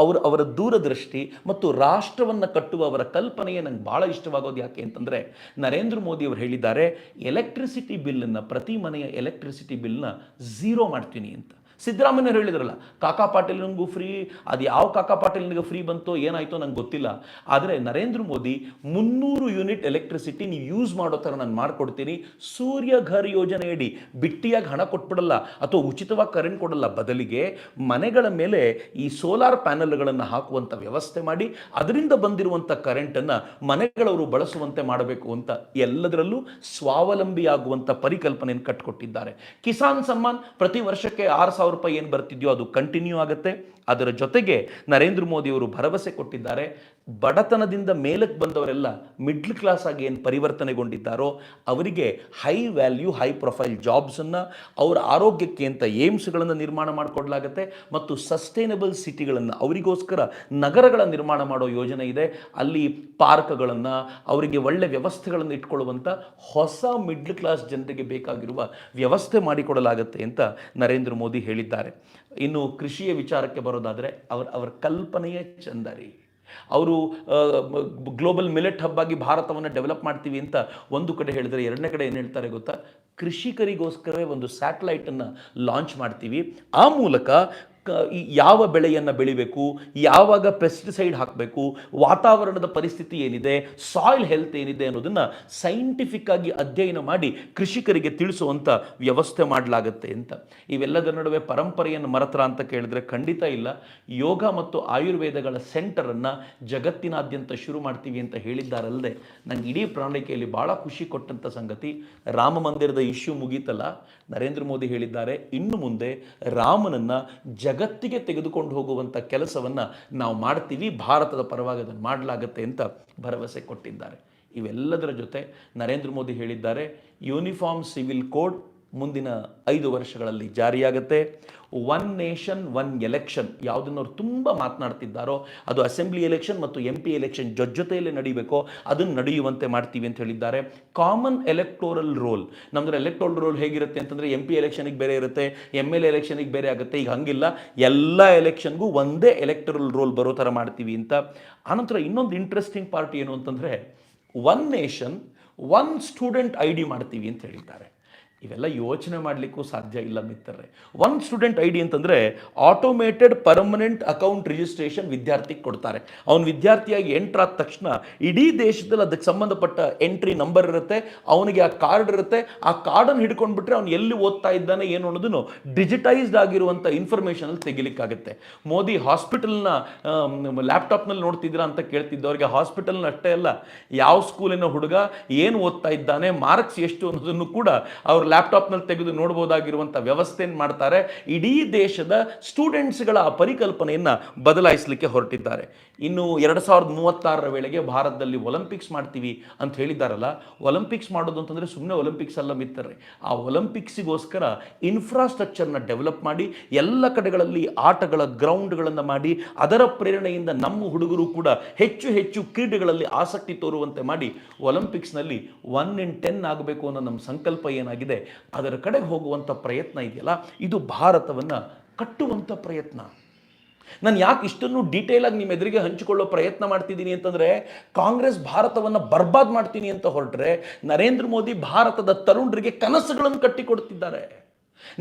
ಅವರು ಅವರ ದೂರದೃಷ್ಟಿ ಮತ್ತು ರಾಷ್ಟ್ರವನ್ನು ಕಟ್ಟುವ ಅವರ ಕಲ್ಪನೆಯೇ ನಂಗೆ ಭಾಳ ಇಷ್ಟವಾಗೋದು ಯಾಕೆ ಅಂತಂದರೆ, ನರೇಂದ್ರ ಮೋದಿ ಅವರು ಹೇಳಿದ್ದಾರೆ, ಎಲೆಕ್ಟ್ರಿಸಿಟಿ ಬಿಲ್ಲನ್ನು, ಪ್ರತಿ ಮನೆಯ ಎಲೆಕ್ಟ್ರಿಸಿಟಿ ಬಿಲ್ನ ಝೀರೋ ಮಾಡ್ತೀನಿ ಅಂತ. ಸಿದ್ದರಾಮಯ್ಯವ್ರು ಹೇಳಿದ್ರಲ್ಲ, ಕಾಕಾ ಪಾಟೀಲ್ನಿಗೂ ಫ್ರೀ ಅದು ಯಾವ ಕಾಕಾ ಪಾಟೀಲ್ನಿಗೆ ಫ್ರೀ ಬಂತೋ ಏನಾಯ್ತೋ ನಂಗೆ ಗೊತ್ತಿಲ್ಲ. ಆದರೆ ನರೇಂದ್ರ ಮೋದಿ ಮುನ್ನೂರು ಯೂನಿಟ್ ಎಲೆಕ್ಟ್ರಿಸಿಟಿ ನೀವು ಯೂಸ್ ಮಾಡೋ ಥರ ನಾನು ಮಾಡಿಕೊಡ್ತೀನಿ. ಸೂರ್ಯ ಘರ್ ಯೋಜನೆಯಡಿ ಬಿಟ್ಟಿಯಾಗಿ ಹಣ ಕೊಟ್ಬಿಡಲ್ಲ, ಅಥವಾ ಉಚಿತವಾಗಿ ಕರೆಂಟ್ ಕೊಡಲ್ಲ ಬದಲಿಗೆ ಮನೆಗಳ ಮೇಲೆ ಈ ಸೋಲಾರ್ ಪ್ಯಾನಲ್ಗಳನ್ನು ಹಾಕುವಂಥ ವ್ಯವಸ್ಥೆ ಮಾಡಿ, ಅದರಿಂದ ಬಂದಿರುವಂಥ ಕರೆಂಟನ್ನು ಮನೆಗಳವರು ಬಳಸುವಂತೆ ಮಾಡಬೇಕು ಅಂತ ಎಲ್ಲದರಲ್ಲೂ ಸ್ವಾವಲಂಬಿಯಾಗುವಂಥ ಪರಿಕಲ್ಪನೆಯನ್ನು ಕಟ್ಟಿಕೊಟ್ಟಿದ್ದಾರೆ ಕಿಸಾನ್ ಸಮ್ಮಾನ್ ಪ್ರತಿ ವರ್ಷಕ್ಕೆ ಆರು ಸಾವಿರ ರೂಪಾಯಿ ಏನು ಬರ್ತಿದೆಯೋ ಅದು ಕಂಟಿನ್ಯೂ ಆಗುತ್ತೆ. ಅದರ ಜೊತೆಗೆ ನರೇಂದ್ರ ಮೋದಿ ಅವರು ಭರವಸೆ ಕೊಟ್ಟಿದ್ದಾರೆ. ಬಡತನದಿಂದ ಮೇಲಕ್ಕೆ ಬಂದವರೆಲ್ಲ ಮಿಡ್ಲ್ ಕ್ಲಾಸ್ ಆಗಿ ಏನು ಪರಿವರ್ತನೆಗೊಂಡಿದ್ದಾರೋ ಅವರಿಗೆ ಹೈ ವ್ಯಾಲ್ಯೂ ಹೈ ಪ್ರೊಫೈಲ್ ಜಾಬ್ಸನ್ನು ಅವರ ಆರೋಗ್ಯಕ್ಕೆ ಅಂತ ಏಮ್ಸ್ಗಳನ್ನು ನಿರ್ಮಾಣ ಮಾಡಿಕೊಡ್ಲಾಗತ್ತೆ ಮತ್ತು ಸಸ್ಟೈನಬಲ್ ಸಿಟಿಗಳನ್ನು ಅವರಿಗೋಸ್ಕರ ನಗರಗಳ ನಿರ್ಮಾಣ ಮಾಡೋ ಯೋಜನೆ ಇದೆ. ಅಲ್ಲಿ ಪಾರ್ಕ್ಗಳನ್ನು ಅವರಿಗೆ ಒಳ್ಳೆ ವ್ಯವಸ್ಥೆಗಳನ್ನು ಇಟ್ಕೊಳ್ಳುವಂಥ ಹೊಸ ಮಿಡ್ಲ್ ಕ್ಲಾಸ್ ಜನರಿಗೆ ಬೇಕಾಗಿರುವ ವ್ಯವಸ್ಥೆ ಮಾಡಿಕೊಡಲಾಗತ್ತೆ ಅಂತ ನರೇಂದ್ರ ಮೋದಿ ಹೇಳಿದ್ದಾರೆ. ಇನ್ನು ಕೃಷಿಯ ವಿಚಾರಕ್ಕೆ ಬರೋದಾದರೆ ಅವ್ರ, ಅವರ ಕಲ್ಪನೆಯೇ ಚಂದ ರೀ ಅವರು ಗ್ಲೋಬಲ್ ಮಿಲೆಟ್ ಹಬ್ ಆಗಿ ಭಾರತವನ್ನು ಡೆವಲಪ್ ಮಾಡ್ತೀವಿ ಅಂತ ಒಂದು ಕಡೆ ಹೇಳಿದರೆ ಎರಡನೇ ಕಡೆ ಏನು ಹೇಳ್ತಾರೆ ಗೊತ್ತಾ? ಕೃಷಿಕರಿಗೋಸ್ಕರವೇ ಒಂದು ಸ್ಯಾಟಲೈಟನ್ನು ಲಾಂಚ್ ಮಾಡ್ತೀವಿ. ಆ ಮೂಲಕ ಯಾವ ಬೆಳೆಯನ್ನು ಬೆಳಿಬೇಕು, ಯಾವಾಗ ಪೆಸ್ಟಿಸೈಡ್ ಹಾಕಬೇಕು, ವಾತಾವರಣದ ಪರಿಸ್ಥಿತಿ ಏನಿದೆ ಸಾಯಿಲ್ ಹೆಲ್ತ್ ಏನಿದೆ ಅನ್ನೋದನ್ನು ಸೈಂಟಿಫಿಕ್ ಆಗಿ ಅಧ್ಯಯನ ಮಾಡಿ ಕೃಷಿಕರಿಗೆ ತಿಳಿಸುವಂಥ ವ್ಯವಸ್ಥೆ ಮಾಡಲಾಗತ್ತೆ ಅಂತ. ಇವೆಲ್ಲದರ ನಡುವೆ ಪರಂಪರೆಯನ್ನು ಮರತರ ಅಂತ ಕೇಳಿದ್ರೆ ಖಂಡಿತ ಇಲ್ಲ. ಯೋಗ ಮತ್ತು ಆಯುರ್ವೇದಗಳ ಸೆಂಟರನ್ನು ಜಗತ್ತಿನಾದ್ಯಂತ ಶುರು ಮಾಡ್ತೀವಿ ಅಂತ ಹೇಳಿದ್ದಾರಲ್ಲದೆ ನಂಗೆ ಇಡೀ ಪ್ರಣಾಳಿಕೆಯಲ್ಲಿ ಭಾಳ ಖುಷಿ ಕೊಟ್ಟಂಥ ಸಂಗತಿ. ರಾಮ ಮಂದಿರದ ಇಶ್ಯೂ ಮುಗೀತಲ್ಲ ನರೇಂದ್ರ ಮೋದಿ ಹೇಳಿದ್ದಾರೆ, ಇನ್ನು ಮುಂದೆ ರಾಮನನ್ನು ಜಗತ್ತಿಗೆ ತೆಗೆದುಕೊಂಡು ಹೋಗುವಂಥ ಕೆಲಸವನ್ನು ನಾವು ಮಾಡ್ತೀವಿ, ಭಾರತದ ಪರವಾಗಿ ಅದನ್ನು ಮಾಡಲಾಗತ್ತೆ ಅಂತ ಭರವಸೆ ಕೊಟ್ಟಿದ್ದಾರೆ. ಇವೆಲ್ಲದರ ಜೊತೆ ನರೇಂದ್ರ ಮೋದಿ ಹೇಳಿದ್ದಾರೆ, ಯೂನಿಫಾರ್ಮ್ ಸಿವಿಲ್ ಕೋಡ್ ಮುಂದಿನ ಐದು ವರ್ಷಗಳಲ್ಲಿ ಜಾರಿಯಾಗುತ್ತೆ. ಒನ್ ನೇಷನ್ ಒನ್ ಎಲೆಕ್ಷನ್ ಯಾವುದನ್ನು ಅವ್ರು ತುಂಬ ಮಾತನಾಡ್ತಿದ್ದಾರೋ ಅದು ಅಸೆಂಬ್ಲಿ ಎಲೆಕ್ಷನ್ ಮತ್ತು ಎಂ ಪಿ ಎಲೆಕ್ಷನ್ ಜೊತೆಯಲ್ಲಿ ನಡೀಬೇಕೋ ಅದನ್ನು ನಡೆಯುವಂತೆ ಮಾಡ್ತೀವಿ ಅಂತ ಹೇಳಿದ್ದಾರೆ. ಕಾಮನ್ ಎಲೆಕ್ಟೋರಲ್ ರೋಲ್ ನಮ್ದ್ರೆ ಎಲೆಕ್ಟೋರಲ್ ರೋಲ್ ಹೇಗಿರುತ್ತೆ ಅಂತಂದರೆ ಎಂ ಪಿ ಎಲೆಕ್ಷನಿಗೆ ಬೇರೆ ಇರುತ್ತೆ ಎಂ ಎಲ್ ಎಲೆಕ್ಷನಿಗೆ ಬೇರೆ ಆಗುತ್ತೆ. ಈಗ ಹಂಗಿಲ್ಲ, ಎಲ್ಲ ಎಲೆಕ್ಷನ್ಗೂ ಒಂದೇ ಎಲೆಕ್ಟೋರಲ್ ರೋಲ್ ಬರೋ ಥರ ಮಾಡ್ತೀವಿ ಅಂತ. ಆನಂತರ ಇನ್ನೊಂದು ಇಂಟ್ರೆಸ್ಟಿಂಗ್ ಪಾರ್ಟಿ ಏನು ಅಂತಂದರೆ one nation one student I D ಮಾಡ್ತೀವಿ ಅಂತ ಹೇಳಿದ್ದಾರೆ. ಇವೆಲ್ಲ ಯೋಚನೆ ಮಾಡಲಿಕ್ಕೂ ಸಾಧ್ಯ ಇಲ್ಲ ಮಿತ್ರರೆ. ಒನ್ ಸ್ಟೂಡೆಂಟ್ ಐ ಡಿ ಅಂತಂದರೆ ಆಟೋಮೇಟೆಡ್ ಪರ್ಮನೆಂಟ್ ಅಕೌಂಟ್ ರಿಜಿಸ್ಟ್ರೇಷನ್ ವಿದ್ಯಾರ್ಥಿಗೆ ಕೊಡ್ತಾರೆ. ಅವನು ವಿದ್ಯಾರ್ಥಿಯಾಗಿ ಎಂಟ್ರ್ ಆದ ತಕ್ಷಣ ಇಡೀ ದೇಶದಲ್ಲಿ ಅದಕ್ಕೆ ಸಂಬಂಧಪಟ್ಟ ಎಂಟ್ರಿ ನಂಬರ್ ಇರುತ್ತೆ, ಅವನಿಗೆ ಆ ಕಾರ್ಡ್ ಇರುತ್ತೆ, ಆ ಕಾರ್ಡನ್ನು ಹಿಡ್ಕೊಂಡ್ಬಿಟ್ರೆ ಅವ್ನು ಎಲ್ಲಿ ಓದ್ತಾ ಇದ್ದಾನೆ ಏನು ಅನ್ನೋದನ್ನು ಡಿಜಿಟೈಸ್ಡ್ ಆಗಿರುವಂಥ ಇನ್ಫಾರ್ಮೇಷನಲ್ಲಿ ತೆಗಿಲಿಕ್ಕಾಗುತ್ತೆ. ಮೋದಿ ಹಾಸ್ಪಿಟಲ್ನ ಲ್ಯಾಪ್ಟಾಪ್ನಲ್ಲಿ ನೋಡ್ತಿದ್ದೀರಾ ಅಂತ ಕೇಳ್ತಿದ್ದವ್ರಿಗೆ ಹಾಸ್ಪಿಟಲ್ನ ಅಷ್ಟೇ ಅಲ್ಲ, ಯಾವ ಸ್ಕೂಲಿನ ಹುಡುಗ ಏನು ಓದ್ತಾ ಇದ್ದಾನೆ ಮಾರ್ಕ್ಸ್ ಎಷ್ಟು ಅನ್ನೋದನ್ನು ಕೂಡ ಅವ್ರ ಲ್ಯಾಪ್ಟಾಪ್ನಲ್ಲಿ ತೆಗೆದು ನೋಡ್ಬೋದಾಗಿರುವಂಥ ವ್ಯವಸ್ಥೆಯನ್ನು ಮಾಡ್ತಾರೆ? ಇಡೀ ದೇಶದ ಸ್ಟೂಡೆಂಟ್ಸ್ಗಳ ಪರಿಕಲ್ಪನೆಯನ್ನು ಬದಲಾಯಿಸಲಿಕ್ಕೆ ಹೊರಟಿದ್ದಾರೆ. ಇನ್ನು ಎರಡು ಸಾವಿರದ ಮೂವತ್ತಾರರ ವೇಳೆಗೆ ಭಾರತದಲ್ಲಿ ಒಲಿಂಪಿಕ್ಸ್ ಮಾಡ್ತೀವಿ ಅಂತ ಹೇಳಿದ್ದಾರಲ್ಲ ಒಲಿಂಪಿಕ್ಸ್ ಮಾಡೋದು ಅಂತಂದರೆ ಸುಮ್ಮನೆ ಒಲಿಂಪಿಕ್ಸ್ ಅಲ್ಲ ಮಿತ್ತರೆ ಆ ಒಲಿಂಪಿಕ್ಸಿಗೋಸ್ಕರ ಇನ್ಫ್ರಾಸ್ಟ್ರಕ್ಚರ್ನ ಡೆವಲಪ್ ಮಾಡಿ, ಎಲ್ಲ ಕಡೆಗಳಲ್ಲಿ ಆಟಗಳ ಗ್ರೌಂಡ್ಗಳನ್ನು ಮಾಡಿ, ಅದರ ಪ್ರೇರಣೆಯಿಂದ ನಮ್ಮ ಹುಡುಗರು ಕೂಡ ಹೆಚ್ಚು ಹೆಚ್ಚು ಕ್ರೀಡೆಗಳಲ್ಲಿ ಆಸಕ್ತಿ ತೋರುವಂತೆ ಮಾಡಿ ಒಲಿಂಪಿಕ್ಸ್ನಲ್ಲಿ ಒನ್ ಇನ್ ಟೆನ್ ಆಗಬೇಕು ಅನ್ನೋ ನಮ್ಮ ಸಂಕಲ್ಪ ಏನಾಗಿದೆ? ಅದರ ಕಡೆಗೆ ಹೋಗುವಂಥ ಪ್ರಯತ್ನ ಇದೆಯಲ್ಲ, ಇದು ಭಾರತವನ್ನು ಕಟ್ಟುವಂಥ ಪ್ರಯತ್ನ. ನಾನು ಯಾಕೆ ಇಷ್ಟನ್ನು ಡೀಟೇಲ್ ಆಗಿ ನಿಮ್ಮ ಎದುರಿಗೆ ಹಂಚಿಕೊಳ್ಳೋ ಪ್ರಯತ್ನ ಮಾಡ್ತಿದ್ದೀನಿ ಅಂತಂದರೆ, ಕಾಂಗ್ರೆಸ್ ಭಾರತವನ್ನು ಬರ್ಬಾದ್ ಮಾಡ್ತೀನಿ ಅಂತ ಹೊರಟ್ರೆ ನರೇಂದ್ರ ಮೋದಿ ಭಾರತದ ತರುಣರಿಗೆ ಕನಸುಗಳನ್ನು ಕಟ್ಟಿಕೊಡ್ತಿದ್ದಾರೆ.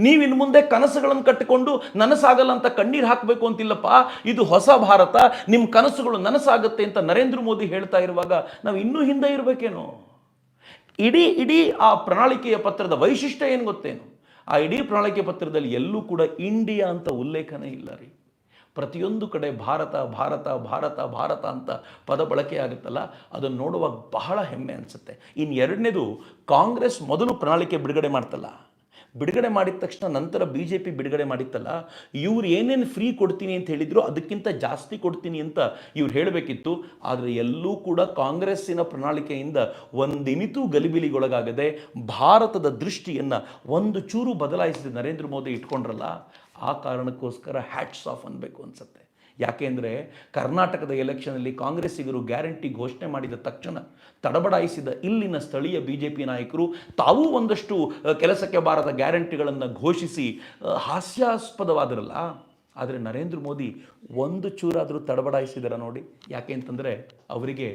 ನೀವು ಇನ್ನು ಮುಂದೆ ಕನಸುಗಳನ್ನು ಕಟ್ಟಿಕೊಂಡು ನನಸಾಗಲ್ಲ ಅಂತ ಕಣ್ಣೀರು ಹಾಕಬೇಕು ಅಂತಿಲ್ಲಪ್ಪ, ಇದು ಹೊಸ ಭಾರತ ನಿಮ್ಮ ಕನಸುಗಳು ನನಸಾಗುತ್ತೆ ಅಂತ ನರೇಂದ್ರ ಮೋದಿ ಹೇಳ್ತಾ ಇರುವಾಗ ನಾವು ಇನ್ನೂ ಹಿಂದೆ ಇರಬೇಕೇನೋ? ಇಡೀ ಇಡೀ ಆ ಪ್ರಣಾಳಿಕೆಯ ಪತ್ರದ ವೈಶಿಷ್ಟ್ಯ ಏನು ಗೊತ್ತೇನು? ಆ ಇಡೀ ಪ್ರಣಾಳಿಕೆ ಪತ್ರದಲ್ಲಿ ಎಲ್ಲೂ ಕೂಡ ಇಂಡಿಯಾ ಅಂತ ಉಲ್ಲೇಖನೇ ಇಲ್ಲ ರೀ. ಪ್ರತಿಯೊಂದು ಕಡೆ ಭಾರತ ಭಾರತ ಭಾರತ ಭಾರತ ಅಂತ ಪದ ಬಳಕೆ ಆಗುತ್ತಲ್ಲ, ಅದನ್ನು ನೋಡುವಾಗ ಬಹಳ ಹೆಮ್ಮೆ ಅನಿಸುತ್ತೆ. ಇನ್ನು ಎರಡನೇದು ಕಾಂಗ್ರೆಸ್ ಮೊದಲು ಪ್ರಣಾಳಿಕೆ ಬಿಡುಗಡೆ ಮಾಡ್ತಲ್ಲ. ಬಿಡುಗಡೆ ಮಾಡಿದ ತಕ್ಷಣ ನಂತರ ಬಿ ಜೆ ಪಿ ಬಿಡುಗಡೆ ಮಾಡಿತ್ತಲ್ಲ, ಇವ್ರು ಏನೇನು ಫ್ರೀ ಕೊಡ್ತೀನಿ ಅಂತ ಹೇಳಿದ್ರು ಅದಕ್ಕಿಂತ ಜಾಸ್ತಿ ಕೊಡ್ತೀನಿ ಅಂತ ಇವ್ರು ಹೇಳಬೇಕಿತ್ತು. ಆದರೆ ಎಲ್ಲೂ ಕೂಡ ಕಾಂಗ್ರೆಸ್ಸಿನ ಪ್ರಣಾಳಿಕೆಯಿಂದ ಒಂದಿನಿತೂ ಗಲಿಬಿಲಿಗೊಳಗಾಗದೆ ಭಾರತದ ದೃಷ್ಟಿಯನ್ನು ಒಂದು ಚೂರು ಬದಲಾಯಿಸಿದ ನರೇಂದ್ರ ಮೋದಿ ಇಟ್ಕೊಂಡ್ರಲ್ಲ, ಆ ಕಾರಣಕ್ಕೋಸ್ಕರ ಹ್ಯಾಟ್ಸ್ ಆಫ್ ಅನ್ನಬೇಕು ಅನ್ಸುತ್ತೆ. ಯಾಕೆಂದರೆ ಕರ್ನಾಟಕದ ಎಲೆಕ್ಷನಲ್ಲಿ ಕಾಂಗ್ರೆಸ್ಸಿಗರು ಗ್ಯಾರಂಟಿ ಘೋಷಣೆ ಮಾಡಿದ ತಕ್ಷಣ ತಡಬಡಾಯಿಸಿದ ಇಲ್ಲಿನ ಸ್ಥಳೀಯ ಬಿ ಜೆ ಪಿ ನಾಯಕರು ತಾವೂ ಒಂದಷ್ಟು ಕೆಲಸಕ್ಕೆ ಬಾರದ ಗ್ಯಾರಂಟಿಗಳನ್ನು ಘೋಷಿಸಿ ಹಾಸ್ಯಾಸ್ಪದವಾದರಲ್ಲ. ಆದರೆ ನರೇಂದ್ರ ಮೋದಿ ಒಂದು ಚೂರಾದರೂ ತಡಬಡಾಯಿಸಿದಾರ ನೋಡಿ. ಯಾಕೆ ಅಂತಂದರೆ ಅವರಿಗೆ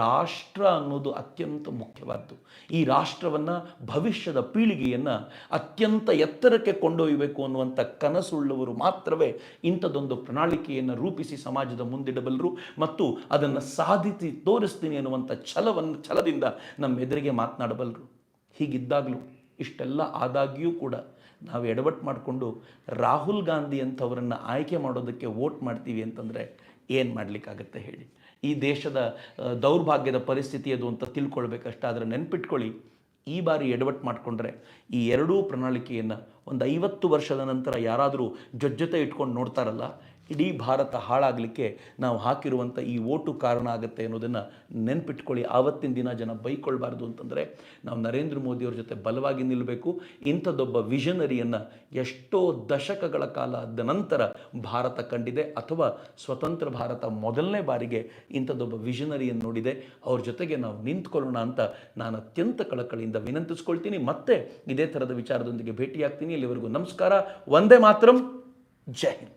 ರಾಷ್ಟ್ರ ಅನ್ನೋದು ಅತ್ಯಂತ ಮುಖ್ಯವಾದ್ದು. ಈ ರಾಷ್ಟ್ರವನ್ನು ಭವಿಷ್ಯದ ಪೀಳಿಗೆಯನ್ನು ಅತ್ಯಂತ ಎತ್ತರಕ್ಕೆ ಕೊಂಡೊಯ್ಯಬೇಕು ಅನ್ನುವಂಥ ಕನಸುಳ್ಳವರು ಮಾತ್ರವೇ ಇಂಥದ್ದೊಂದು ಪ್ರಣಾಳಿಕೆಯನ್ನು ರೂಪಿಸಿ ಸಮಾಜದ ಮುಂದಿಡಬಲ್ಲರು ಮತ್ತು ಅದನ್ನು ಸಾಧಿಸಿ ತೋರಿಸ್ತೀನಿ ಅನ್ನುವಂಥ ಛಲವನ್ನು, ಛಲದಿಂದ ನಮ್ಮ ಎದುರಿಗೆ ಮಾತನಾಡಬಲ್ಲರು. ಹೀಗಿದ್ದಾಗಲೂ ಇಷ್ಟೆಲ್ಲ ಆದಾಗ್ಯೂ ಕೂಡ ನಾವು ಎಡವಟ್ಟು ಮಾಡಿಕೊಂಡು ರಾಹುಲ್ ಗಾಂಧಿ ಅಂಥವರನ್ನು ಆಯ್ಕೆ ಮಾಡೋದಕ್ಕೆ ವೋಟ್ ಮಾಡ್ತೀವಿ ಅಂತಂದರೆ ಏನು ಮಾಡಲಿಕ್ಕಾಗತ್ತೆ ಹೇಳಿ? ಈ ದೇಶದ ದೌರ್ಭಾಗ್ಯದ ಪರಿಸ್ಥಿತಿ ಅದು ಅಂತ ತಿಳ್ಕೊಳ್ಬೇಕಷ್ಟೇ ಆದರೆ ನೆನ್ಪಿಟ್ಕೊಳ್ಳಿ. ಈ ಬಾರಿ ಎಡವಟ್ಟು ಮಾಡಿಕೊಂಡ್ರೆ ಈ ಎರಡೂ ಪ್ರಣಾಳಿಕೆಯನ್ನು ಒಂದು ಐವತ್ತು ವರ್ಷದ ನಂತರ ಯಾರಾದರೂ ಜೊಜ್ಜೊತೆ ಇಟ್ಕೊಂಡು ನೋಡ್ತಾರಲ್ಲ ಇಡೀ ಭಾರತ ಹಾಳಾಗಲಿಕ್ಕೆ ನಾವು ಹಾಕಿರುವಂಥ ಈ ಓಟು ಕಾರಣ ಆಗುತ್ತೆ ಅನ್ನೋದನ್ನು ನೆನ್ಪಿಟ್ಕೊಳ್ಳಿ. ಆವತ್ತಿನ ದಿನ ಜನ ಬೈಕೊಳ್ಬಾರ್ದು ಅಂತಂದರೆ ನಾವು ನರೇಂದ್ರ ಮೋದಿಯವ್ರ ಜೊತೆ ಬಲವಾಗಿ ನಿಲ್ಲಬೇಕು ಇಂಥದ್ದೊಬ್ಬ ವಿಷನರಿಯನ್ನು ಎಷ್ಟೋ ದಶಕಗಳ ಕಾಲ ಆದ ನಂತರ ಭಾರತ ಕಂಡಿದೆ. ಅಥವಾ ಸ್ವತಂತ್ರ ಭಾರತ ಮೊದಲನೇ ಬಾರಿಗೆ ಇಂಥದ್ದೊಬ್ಬ ವಿಷನರಿಯನ್ನು ನೋಡಿದೆ. ಅವ್ರ ಜೊತೆಗೆ ನಾವು ನಿಂತ್ಕೊಳ್ಳೋಣ ಅಂತ ನಾನು ಅತ್ಯಂತ ಕಳಕಳಿಯಿಂದ ವಿನಂತಿಸ್ಕೊಳ್ತೀನಿ. ಮತ್ತೆ ಇದೇ ಥರದ ವಿಚಾರದೊಂದಿಗೆ ಭೇಟಿಯಾಗ್ತೀನಿ. ಇಲ್ಲಿವರೆಗೂ ನಮಸ್ಕಾರ. ಒಂದೇ ಮಾತ್ರಂ. ಜೈ